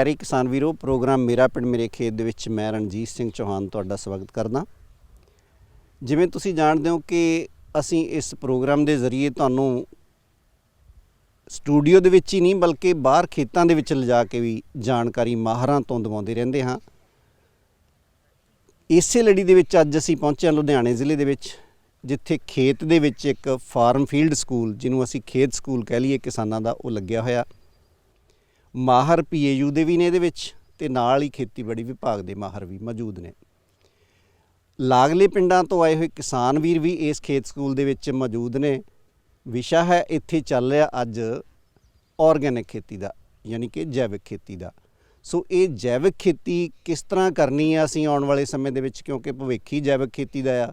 ਪਿਆਰੇ ਕਿਸਾਨ ਵੀਰੋ, ਪ੍ਰੋਗਰਾਮ ਮੇਰਾ ਪਿੰਡ ਮੇਰੇ ਖੇਤ ਦੇ ਵਿੱਚ ਮੈਂ ਰਣਜੀਤ ਸਿੰਘ ਚੌਹਾਨ ਤੁਹਾਡਾ ਸਵਾਗਤ ਕਰਦਾ। ਜਿਵੇਂ ਤੁਸੀਂ ਜਾਣਦੇ ਹੋ ਕਿ ਅਸੀਂ ਇਸ ਪ੍ਰੋਗਰਾਮ ਦੇ ਜ਼ਰੀਏ ਤੁਹਾਨੂੰ ਸਟੂਡੀਓ ਦੇ ਵਿੱਚ ਹੀ ਨਹੀਂ ਬਲਕਿ ਬਾਹਰ ਖੇਤਾਂ ਦੇ ਵਿੱਚ ਲਿਜਾ ਕੇ ਵੀ ਜਾਣਕਾਰੀ ਮਾਹਰਾਂ ਤੋਂ ਦਿਵਾਉਂਦੇ ਰਹਿੰਦੇ ਹਾਂ। ਇਸੇ ਲੜੀ ਦੇ ਵਿੱਚ ਅੱਜ ਅਸੀਂ ਪਹੁੰਚੇ ਹਾਂ ਲੁਧਿਆਣੇ ਜ਼ਿਲ੍ਹੇ ਦੇ ਵਿੱਚ, ਜਿੱਥੇ ਖੇਤ ਦੇ ਵਿੱਚ ਇੱਕ ਫਾਰਮ ਫੀਲਡ ਸਕੂਲ, ਜਿਹਨੂੰ ਅਸੀਂ ਖੇਤ ਸਕੂਲ ਕਹਿ ਲਈਏ ਕਿਸਾਨਾਂ ਦਾ, ਉਹ ਲੱਗਿਆ ਹੋਇਆ। ਮਾਹਰ ਪੀਏਯੂ ਦੇ ਵੀ ਨੇ ਇਹਦੇ ਵਿੱਚ ਤੇ ਨਾਲ ਹੀ ਖੇਤੀਬਾੜੀ ਵਿਭਾਗ ਦੇ ਮਾਹਰ ਵੀ ਮੌਜੂਦ ਨੇ। ਲਾਗਲੇ ਪਿੰਡਾਂ ਤੋਂ ਆਏ ਹੋਏ ਕਿਸਾਨ ਵੀਰ ਵੀ ਇਸ ਖੇਤ ਸਕੂਲ ਦੇ ਵਿੱਚ ਮੌਜੂਦ ਨੇ। ਵਿਸ਼ਾ ਹੈ ਇੱਥੇ ਚੱਲ ਰਿਹਾ ਅੱਜ ਆਰਗੈਨਿਕ ਖੇਤੀ ਦਾ, ਯਾਨੀ ਕਿ ਜੈਵਿਕ ਖੇਤੀ ਦਾ। ਸੋ ਇਹ ਜੈਵਿਕ ਖੇਤੀ ਕਿਸ ਤਰ੍ਹਾਂ ਕਰਨੀ ਹੈ ਅਸੀਂ ਆਉਣ ਵਾਲੇ ਸਮੇਂ ਦੇ ਵਿੱਚ, ਕਿਉਂਕਿ ਭਵਿੱਖ ਹੀ ਜੈਵਿਕ ਖੇਤੀ ਦਾ ਆ।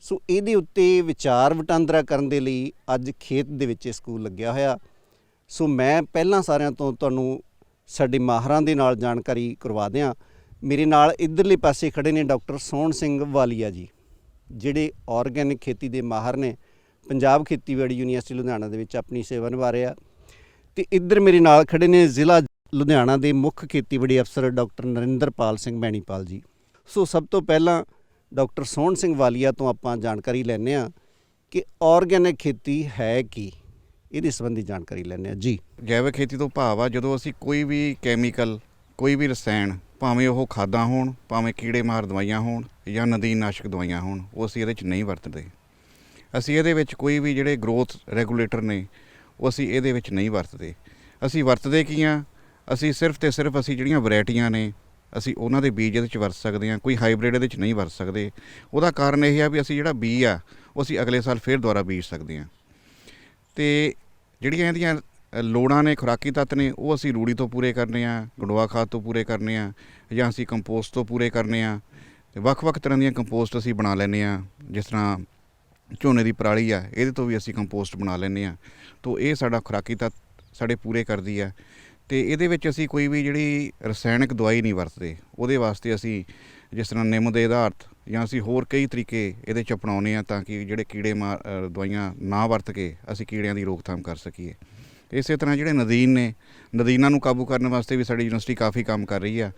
ਸੋ ਇਹਦੇ ਉੱਤੇ ਵਿਚਾਰ ਵਟਾਂਦਰਾ ਕਰਨ ਦੇ ਲਈ ਅੱਜ ਖੇਤ ਦੇ ਵਿੱਚ ਇਹ ਸਕੂਲ ਲੱਗਿਆ ਹੋਇਆ। ਸੋ ਮੈਂ ਪਹਿਲਾਂ ਸਾਰਿਆਂ ਤੋਂ ਤੁਹਾਨੂੰ ਸਾਡੇ ਮਾਹਰਾਂ ਦੇ ਨਾਲ ਜਾਣਕਾਰੀ ਕਰਵਾ ਦਿਆਂ। ਮੇਰੇ ਨਾਲ ਇਧਰਲੇ ਪਾਸੇ ਖੜੇ ਨੇ ਡਾਕਟਰ ਸੋਹਣ ਸਿੰਘ ਵਾਲੀਆ ਜੀ, ਜਿਹੜੇ ਆਰਗੈਨਿਕ ਖੇਤੀ ਦੇ ਮਾਹਰ ਨੇ। ਪੰਜਾਬ ਖੇਤੀਬਾੜੀ ਯੂਨੀਵਰਸਿਟੀ ਲੁਧਿਆਣਾ ਦੇ ਵਿੱਚ ਆਪਣੀ ਸੇਵਾ ਨਿਭਾ ਰਹੇ ਆ। ਤੇ ਇੱਧਰ ਮੇਰੇ ਨਾਲ ਖੜੇ ਨੇ ਜ਼ਿਲ੍ਹਾ ਲੁਧਿਆਣਾ ਦੇ ਮੁੱਖ ਖੇਤੀਬਾੜੀ ਅਫਸਰ ਡਾਕਟਰ ਨਰਿੰਦਰਪਾਲ ਸਿੰਘ ਬੈਣੀਪਾਲ ਜੀ। ਸੋ ਸਭ ਤੋਂ ਪਹਿਲਾਂ ਡਾਕਟਰ ਸੋਹਣ ਸਿੰਘ ਵਾਲੀਆ ਤੋਂ ਆਪਾਂ ਜਾਣਕਾਰੀ ਲੈਂਦੇ ਆ ਕਿ ਆਰਗੈਨਿਕ ਖੇਤੀ ਹੈ ਕੀ। ਇਹਦੇ ਸੰਬੰਧੀ ਜਾਣਕਾਰੀ ਲੈਂਦੇ ਆ ਜੀ। ਜੈਵਿਕ ਖੇਤੀ ਤੋਂ ਭਾਵ ਆ, ਜਦੋਂ ਅਸੀਂ ਕੋਈ ਵੀ ਕੈਮੀਕਲ ਕੋਈ ਵੀ ਰਸਾਇਣ, ਭਾਵੇਂ ਉਹ ਖਾਦਾਂ ਹੋਣ, ਭਾਵੇਂ ਕੀੜੇ ਮਾਰ ਦਵਾਈਆਂ ਹੋਣ ਜਾਂ ਨਦੀਨਾਸ਼ਕ ਦਵਾਈਆਂ ਹੋਣ, ਉਹ ਅਸੀਂ ਇਹਦੇ 'ਚ ਨਹੀਂ ਵਰਤਦੇ। ਅਸੀਂ ਇਹਦੇ ਵਿੱਚ ਕੋਈ ਵੀ ਜਿਹੜੇ ਗਰੋਥ ਰੈਗੂਲੇਟਰ ਨੇ, ਉਹ ਅਸੀਂ ਇਹਦੇ ਵਿੱਚ ਨਹੀਂ ਵਰਤਦੇ। ਅਸੀਂ ਵਰਤਦੇ ਕੀ ਆ? ਅਸੀਂ ਸਿਰਫ ਤੇ ਸਿਰਫ ਅਸੀਂ ਜਿਹੜੀਆਂ ਵੈਰਾਈਟੀਆਂ ਨੇ, ਅਸੀਂ ਉਹਨਾਂ ਦੇ ਬੀਜ ਇਹਦੇ 'ਚ ਵਰਤ ਸਕਦੇ ਹਾਂ, ਕੋਈ ਹਾਈਬ੍ਰਿਡ ਇਹਦੇ 'ਚ ਨਹੀਂ ਵਰਤ ਸਕਦੇ। ਉਹਦਾ ਕਾਰਨ ਇਹ ਆ ਵੀ ਅਸੀਂ ਜਿਹੜਾ ਬੀ ਆ, ਉਹ ਅਸੀਂ ਅਗਲੇ ਸਾਲ ਫੇਰ ਦੁਬਾਰਾ ਬੀਜ ਸਕਦੇ ਹਾਂ। ਤੇ ਜਿਹੜੀਆਂ ਇਹਦੀਆਂ ਲੋੜਾਂ ਨੇ, ਖੁਰਾਕੀ ਤੱਤ ਨੇ, ਉਹ ਅਸੀਂ ਰੂੜੀ ਤੋਂ ਪੂਰੇ ਕਰਨੇ ਆ ਗੰਡੋਆ ਖਾਦ ਤੋਂ ਪੂਰੇ ਕਰਨੇ ਆ, ਜਾਂ ਅਸੀਂ ਕੰਪੋਸਟ ਤੋਂ ਪੂਰੇ ਕਰਨੇ ਆ, ਤੇ ਵੱਖ-ਵੱਖ ਤਰ੍ਹਾਂ ਦੀਆਂ ਕੰਪੋਸਟ ਅਸੀਂ ਬਣਾ ਲੈਂਦੇ ਆ, ਜਿਸ ਤਰ੍ਹਾਂ ਝੋਨੇ ਦੀ ਪਰਾਲੀ ਆ, ਇਹਦੇ ਤੋਂ ਵੀ ਅਸੀਂ ਕੰਪੋਸਟ ਬਣਾ ਲੈਂਦੇ ਆ। ਤੋਂ ਇਹ ਸਾਡਾ ਖੁਰਾਕੀ ਤੱਤ ਸਾਡੇ ਪੂਰੇ ਕਰਦੀ ਆ, ਤੇ ਇਹਦੇ ਵਿੱਚ ਅਸੀਂ ਕੋਈ ਵੀ ਜਿਹੜੀ ਰਸਾਇਣਿਕ ਦਵਾਈ ਨਹੀਂ ਵਰਤਦੇ, ਉਹਦੇ ਵਾਸਤੇ ਅਸੀਂ ਜਿਸ ਤਰ੍ਹਾਂ ਨਿੰਮ ਦੇ ਆਧਾਰਤ ਜਾਂ ਅਸੀਂ ਹੋਰ ਕਈ ਤਰੀਕੇ ਇਹਦੇ ਚ ਅਪਣਾਉਂਦੇ ਆ ਤਾਂ ਕਿ ਜਿਹੜੇ ਕੀੜੇ ਮਾਰ ਦਵਾਈਆਂ ਨਾ ਵਰਤ ਕੇ ਅਸੀਂ ਕੀੜਿਆਂ ਦੀ ਰੋਕਥਾਮ ਕਰ ਸਕੀਏ। ਇਸੇ ਤਰ੍ਹਾਂ ਜਿਹੜੇ ਨਦੀਨ ਨੇ ਨਦੀਨਾਂ ਨੂੰ ਕਾਬੂ ਕਰਨ ਵਾਸਤੇ ਵੀ ਸਾਡੀ ਯੂਨੀਵਰਸਿਟੀ ਕਾਫੀ ਕੰਮ ਕਰ ਰਹੀ ਆ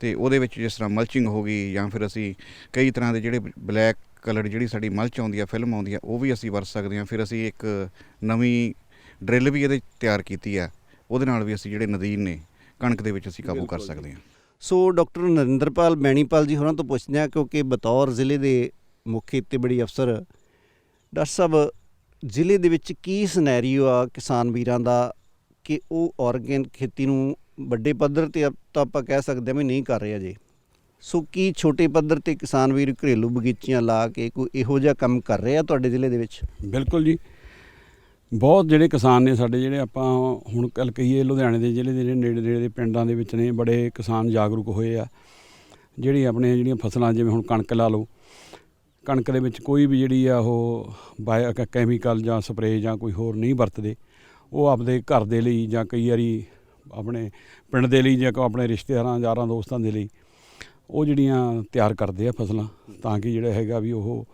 ਤੇ ਉਹਦੇ ਵਿੱਚ ਜਿਸ ਤਰ੍ਹਾਂ ਮਲਚਿੰਗ ਹੋ ਗਈ ਜਾਂ ਫਿਰ ਅਸੀਂ ਕਈ ਤਰ੍ਹਾਂ ਦੇ ਜਿਹੜੇ ਬਲੈਕ ਕਲਰ ਜਿਹੜੀ ਸਾਡੀ ਮਲਚ ਆਉਂਦੀ ਆ ਫਿਲਮ ਆਉਂਦੀ ਆ ਉਹ ਵੀ ਅਸੀਂ ਵਰਤ ਸਕਦੇ ਆ ਫਿਰ ਅਸੀਂ ਇੱਕ ਨਵੀਂ ਡਰਿਲ ਵੀ ਇਹਦੇ ਤਿਆਰ ਕੀਤੀ ਆ ਉਹਦੇ ਨਾਲ ਵੀ ਅਸੀਂ ਜਿਹੜੇ ਨਦੀਨ ਨੇ ਕਣਕ ਦੇ ਵਿੱਚ ਅਸੀਂ ਕਾਬੂ ਕਰ ਸਕਦੇ ਹਾਂ। ਸੋ ਡਾਕਟਰ ਨਰਿੰਦਰਪਾਲ ਬੈਣੀਪਾਲ ਜੀ ਹੋਰਾਂ ਤੋਂ ਪੁੱਛਦੇ ਹਾਂ, ਕਿਉਂਕਿ ਬਤੌਰ ਜ਼ਿਲ੍ਹੇ ਦੇ ਮੁੱਖ ਖੇਤੀਬਾੜੀ ਅਫਸਰ ਡਾਕਟਰ ਸਾਹਿਬ, ਜ਼ਿਲ੍ਹੇ ਦੇ ਵਿੱਚ ਕੀ ਸਿਨੈਰੀਓ ਆ ਕਿਸਾਨ ਵੀਰਾਂ ਦਾ ਕਿ ਉਹ ਆਰਗੈਨਿਕ ਖੇਤੀ ਨੂੰ ਵੱਡੇ ਪੱਧਰ ਤੇ ਅਪ- ਤਾਂ ਆਪਾਂ ਕਹਿ ਸਕਦੇ ਹਾਂ ਵੀ ਨਹੀਂ ਕਰ ਰਹੇ ਅਜੇ ਸੋ ਕੀ ਛੋਟੇ ਪੱਧਰ ਤੇ ਕਿਸਾਨ ਵੀਰ ਘਰੇਲੂ ਬਗੀਚੀਆਂ ਲਾ ਕੇ ਕੋਈ ਇਹੋ ਜਿਹਾ ਕੰਮ ਕਰ ਰਹੇ ਆ ਤੁਹਾਡੇ ਜ਼ਿਲ੍ਹੇ ਦੇ ਵਿੱਚ? ਬਿਲਕੁਲ ਜੀ। ਬਹੁਤ ਜਿਹੜੇ ਕਿਸਾਨ ਨੇ ਸਾਡੇ ਜਿਹੜੇ ਆਪਾਂ ਹੁਣ ਕੱਲ ਕਹੀਏ ਲੁਧਿਆਣੇ ਦੇ ਜ਼ਿਲ੍ਹੇ ਦੇ ਜਿਹੜੇ ਨੇੜੇ ਨੇੜੇ ਦੇ ਪਿੰਡਾਂ ਦੇ ਵਿੱਚ ਨੇ, ਬੜੇ ਕਿਸਾਨ ਜਾਗਰੂਕ ਹੋਏ ਆ। ਜਿਹੜੀ ਆਪਣੇ ਜਿਹੜੀਆਂ ਫਸਲਾਂ, ਜਿਵੇਂ ਹੁਣ ਕਣਕ ਲਾ ਲਓ, ਕਣਕ ਦੇ ਵਿੱਚ ਕੋਈ ਵੀ ਜਿਹੜੀ ਆ ਉਹ ਬਾਇਓ ਕੈਮੀਕਲ ਜਾਂ ਸਪਰੇਅ ਜਾਂ ਕੋਈ ਹੋਰ ਨਹੀਂ ਵਰਤਦੇ। ਉਹ ਆਪਦੇ ਘਰ ਦੇ ਲਈ ਜਾਂ ਕਈ ਵਾਰੀ ਆਪਣੇ ਪਿੰਡ ਦੇ ਲਈ ਜਾਂ ਆਪਣੇ ਰਿਸ਼ਤੇਦਾਰਾਂ, ਯਾਰਾਂ, ਦੋਸਤਾਂ ਦੇ ਲਈ ਉਹ ਜਿਹੜੀਆਂ ਤਿਆਰ ਕਰਦੇ ਆ ਫਸਲਾਂ, ਤਾਂ ਕਿ ਜਿਹੜਾ ਹੈਗਾ ਵੀ ਉਹ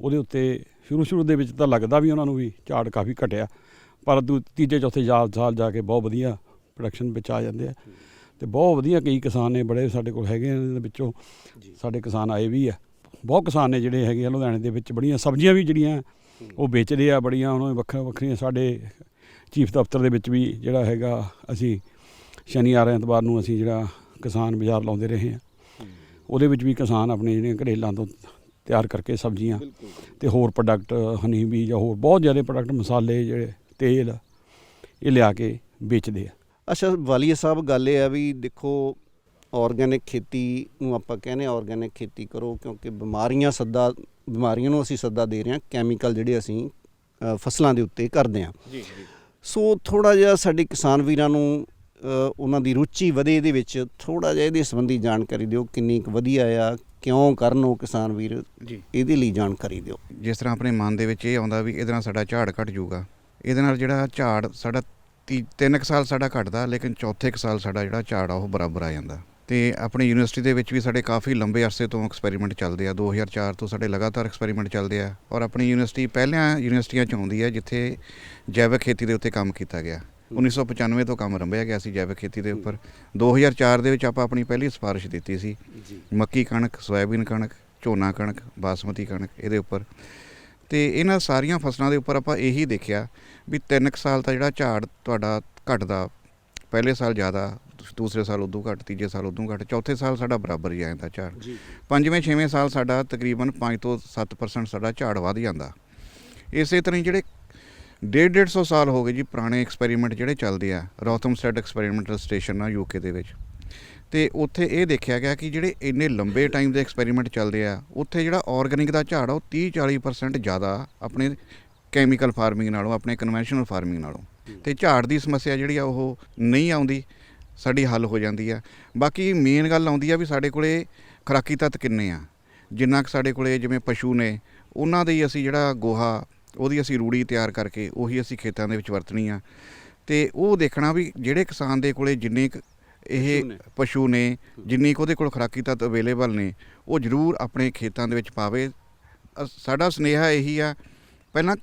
ਉਹਦੇ ਉੱਤੇ ਸ਼ੁਰੂ ਸ਼ੁਰੂ ਦੇ ਵਿੱਚ ਤਾਂ ਲੱਗਦਾ ਵੀ ਉਹਨਾਂ ਨੂੰ ਵੀ ਝਾੜ ਕਾਫੀ ਘਟਿਆ ਪਰ ਦੂ ਤੀਜੇ ਚੌਥੇ ਸਾਲ ਸਾਲ ਜਾ ਕੇ ਬਹੁਤ ਵਧੀਆ ਪ੍ਰੋਡਕਸ਼ਨ ਵਿੱਚ ਆ ਜਾਂਦੇ ਆ। ਤੇ ਬਹੁਤ ਵਧੀਆ ਕਈ ਕਿਸਾਨ ਨੇ ਬੜੇ ਸਾਡੇ ਕੋਲ ਹੈਗੇ ਆ, ਇਹਨਾਂ ਦੇ ਵਿੱਚੋਂ। ਸਾਡੇ ਕਿਸਾਨ ਆਏ ਵੀ ਆ। ਬਹੁਤ ਕਿਸਾਨ ਨੇ ਜਿਹੜੇ ਹੈਗੇ ਆ ਲੁਧਿਆਣੇ ਦੇ ਵਿੱਚ ਬੜੀਆਂ ਸਬਜ਼ੀਆਂ ਵੀ ਜਿਹੜੀਆਂ ਉਹ ਵੇਚਦੇ ਆ ਬੜੀਆਂ ਉਹਨਾਂ ਵੱਖਰੀਆਂ ਵੱਖਰੀਆਂ ਸਾਡੇ ਚੀਫ ਦਫ਼ਤਰ ਦੇ ਵਿੱਚ ਵੀ ਜਿਹੜਾ ਹੈਗਾ ਅਸੀਂ ਸ਼ਨੀਵਾਰ ਐਤਵਾਰ ਨੂੰ ਅਸੀਂ ਜਿਹੜਾ ਕਿਸਾਨ ਬਾਜ਼ਾਰ ਲਾਉਂਦੇ ਰਹੇ ਆ। ਉਹਦੇ ਵਿੱਚ ਵੀ ਕਿਸਾਨ ਆਪਣੇ ਜਿਹੜੀਆਂ ਘਰੇਲਾਂ ਤੋਂ ਤਿਆਰ ਕਰਕੇ ਸਬਜ਼ੀਆਂ ਤੇ ਹੋਰ ਪ੍ਰੋਡਕਟ ਹਨੀ ਬੀ ਜਾਂ ਹੋਰ ਬਹੁਤ ਜ਼ਿਆਦਾ ਪ੍ਰੋਡਕਟ ਮਸਾਲੇ ਜਿਹੜੇ ਤੇਲ ਇਹ ਲਿਆ ਕੇ ਵੇਚਦੇ ਆ। ਅੱਛਾ ਵਾਲੀਆ ਸਾਹਿਬ ਗੱਲ ਇਹ ਆ ਵੀ ਦੇਖੋ ਆਰਗੈਨਿਕ ਖੇਤੀ ਨੂੰ ਆਪਾਂ ਕਹਿੰਦੇ ਆਰਗੈਨਿਕ ਖੇਤੀ ਕਰੋ ਕਿਉਂਕਿ ਬਿਮਾਰੀਆਂ ਸੱਦਾ ਬਿਮਾਰੀਆਂ ਨੂੰ ਅਸੀਂ ਸੱਦਾ ਦੇ ਰਹੇ ਹਾਂ ਕੈਮੀਕਲ ਜਿਹੜੇ ਅਸੀਂ ਫਸਲਾਂ ਦੇ ਉੱਤੇ ਕਰਦੇ ਹਾਂ। ਜੀ ਸੋ ਥੋੜਾ ਜਿਹਾ ਸਾਡੇ ਕਿਸਾਨ ਵੀਰਾਂ ਨੂੰ ਉਹਨਾਂ ਦੀ ਰੁਚੀ ਵਧੇ ਇਹਦੇ ਵਿੱਚ ਥੋੜਾ ਜਿਹਾ ਇਹਦੇ ਸੰਬੰਧੀ ਜਾਣਕਾਰੀ ਦਿਓ ਕਿੰਨੀ ਕੁ ਵਧੀਆ ਆ ਕਿਉਂ ਕਰਨ ਉਹ ਕਿਸਾਨ ਵੀਰ? ਜੀ। ਇਹਦੇ ਲਈ ਜਾਣਕਾਰੀ ਦਿਓ। ਜਿਸ ਤਰ੍ਹਾਂ ਆਪਣੇ ਮਨ ਦੇ ਵਿੱਚ ਇਹ ਆਉਂਦਾ ਵੀ ਇਹਦੇ ਨਾਲ ਸਾਡਾ ਝਾੜ ਘਟ ਜਾਊਗਾ। ਇਹਦੇ ਨਾਲ ਜਿਹੜਾ ਝਾੜ ਸਾਡਾ ਤਿੰਨ ਕੁ ਸਾਲ ਸਾਡਾ ਘਟਦਾ ਲੇਕਿਨ ਚੌਥੇ ਕੁ ਸਾਲ ਸਾਡਾ ਜਿਹੜਾ ਝਾੜ ਆ ਉਹ ਬਰਾਬਰ ਆ ਜਾਂਦਾ। ਤੇ ਆਪਣੀ ਯੂਨੀਵਰਸਿਟੀ ਦੇ ਵਿੱਚ ਵੀ ਸਾਡੇ ਕਾਫੀ ਲੰਬੇ ਅਰਸੇ ਤੋਂ ਐਕਸਪੈਰੀਮੈਂਟ ਚੱਲਦੇ ਆ। 2004 ਤੋਂ ਸਾਡੇ ਲਗਾਤਾਰ ਐਕਸਪੈਰੀਮੈਂਟ ਚੱਲਦੇ ਆ। ਔਰ ਆਪਣੀ ਯੂਨੀਵਰਸਿਟੀ ਪਹਿਲਿਆਂ ਯੂਨੀਵਰਸਿਟੀਆਂ ਚ ਆਉਂਦੀ ਹੈ ਜਿੱਥੇ ਜੈਵਿਕ ਖੇਤੀ ਦੇ ਉੱਤੇ ਕੰਮ ਕੀਤਾ ਗਿਆ। 1995 ਤੋਂ ਕੰਮ ਰੰਭਿਆ ਗਿਆ ਸੀ ਜੈਵਿਕ ਖੇਤੀ ਦੇ ਉੱਪਰ। 2004 ਦੇ ਵਿੱਚ ਆਪਾਂ ਆਪਣੀ ਪਹਿਲੀ ਸਿਫਾਰਿਸ਼ ਦਿੱਤੀ ਸੀ। ਮੱਕੀ ਕਣਕ ਸੋਇਆਬੀਨ ਕਣਕ ਝੋਨਾ ਕਣਕ ਬਾਸਮਤੀ ਕਣਕ ਇਹਦੇ ਉੱਪਰ। ਤੇ ਇਹਨਾਂ ਸਾਰੀਆਂ ਫਸਲਾਂ ਦੇ ਉੱਪਰ ਆਪਾਂ ਇਹੀ ਦੇਖਿਆ ਵੀ 3 ਸਾਲ ਤਾਂ ਜਿਹੜਾ ਝਾੜ ਤੁਹਾਡਾ ਘਟਦਾ ਪਹਿਲੇ ਸਾਲ ਜ਼ਿਆਦਾ ਦੂਸਰੇ ਸਾਲ ਉਦੋਂ ਘੱਟ ਤੀਜੇ ਸਾਲ ਉਦੋਂ ਘੱਟ ਚੌਥੇ ਸਾਲ ਸਾਡਾ ਬਰਾਬਰ ਹੀ ਆ ਜਾਂਦਾ ਝਾੜ। ਪੰਜਵੇਂ ਛੇਵੇਂ ਸਾਲ ਸਾਡਾ ਤਕਰੀਬਨ 5 ਤੋਂ 7% ਸਾਡਾ ਝਾੜ ਵਧ ਜਾਂਦਾ। ਇਸੇ ਤਰ੍ਹਾਂ ਜਿਹੜੇ ਡੇਢ ਡੇਢ ਸੌ ਸਾਲ ਹੋ ਗਏ ਜੀ ਪੁਰਾਣੇ ਐਕਸਪੈਰੀਮੈਂਟ ਜਿਹੜੇ ਚੱਲਦੇ ਆ ਰੋਥਮਸਟੈਡ ਐਕਸਪੈਰੀਮੈਂਟਲ ਸਟੇਸ਼ਨ ਆ ਯੂਕੇ ਦੇ ਵਿੱਚ। ਤੇ ਉੱਥੇ ਇਹ ਦੇਖਿਆ ਗਿਆ ਕਿ ਜਿਹੜੇ ਇੰਨੇ ਲੰਬੇ ਟਾਈਮ ਦੇ ਐਕਸਪੈਰੀਮੈਂਟ ਚੱਲਦੇ ਆ, ਉੱਥੇ ਜਿਹੜਾ ਆਰਗੈਨਿਕ ਦਾ ਝਾੜ ਆ, ਉਹ 30 40% ਜ਼ਿਆਦਾ ਆਪਣੇ ਕੈਮੀਕਲ ਫਾਰਮਿੰਗ ਨਾਲੋਂ, ਆਪਣੇ ਕਨਵੈਨਸ਼ਨਲ ਫਾਰਮਿੰਗ ਨਾਲੋਂ। ਤੇ ਝਾੜ ਦੀ ਸਮੱਸਿਆ ਜਿਹੜੀ ਆ, ਉਹ ਨਹੀਂ ਆਉਂਦੀ, ਸਾਡੀ ਹੱਲ ਹੋ ਜਾਂਦੀ ਆ। ਬਾਕੀ ਮੇਨ ਗੱਲ ਆਉਂਦੀ ਆ ਵੀ ਸਾਡੇ ਕੋਲੇ ਖੁਰਾਕੀ ਤੱਤ ਕਿੰਨੇ ਆ? ਜਿੰਨਾ ਕੁ ਸਾਡੇ ਕੋਲੇ ਜਿਵੇਂ ਪਸ਼ੂ ਨੇ, ਉਹਨਾਂ ਦੇ ਹੀ ਅਸੀਂ ਜਿਹੜਾ ਗੋਹਾ ਉਹਦੀ ਅਸੀਂ ਰੂੜੀ ਤਿਆਰ ਕਰਕੇ ਉਹੀ ਅਸੀਂ ਖੇਤਾਂ ਦੇ ਵਿੱਚ ਵਰਤਣੀ ਆ। ਤੇ ਉਹ ਦੇਖਣਾ ਵੀ ਜਿਹੜੇ ਕਿਸਾਨ ਦੇ ਕੋਲੇ ਜਿੰਨੇ ਇਹ ਪਸ਼ੂ ਨੇ। ਜਿੰਨੀ ਕੁ ਉਹਦੇ ਕੋਲ ਖੁਰਾਕੀ ਤੱਤ ਅਵੇਲੇਬਲ ਨੇ ਉਹ ਜ਼ਰੂਰ ਆਪਣੇ ਖੇਤਾਂ ਦੇ ਵਿੱਚ ਪਾਵੇ। ਸਾਡਾ ਸੁਨੇਹਾ ਇਹੀ ਆ ਪਹਿਲਾਂ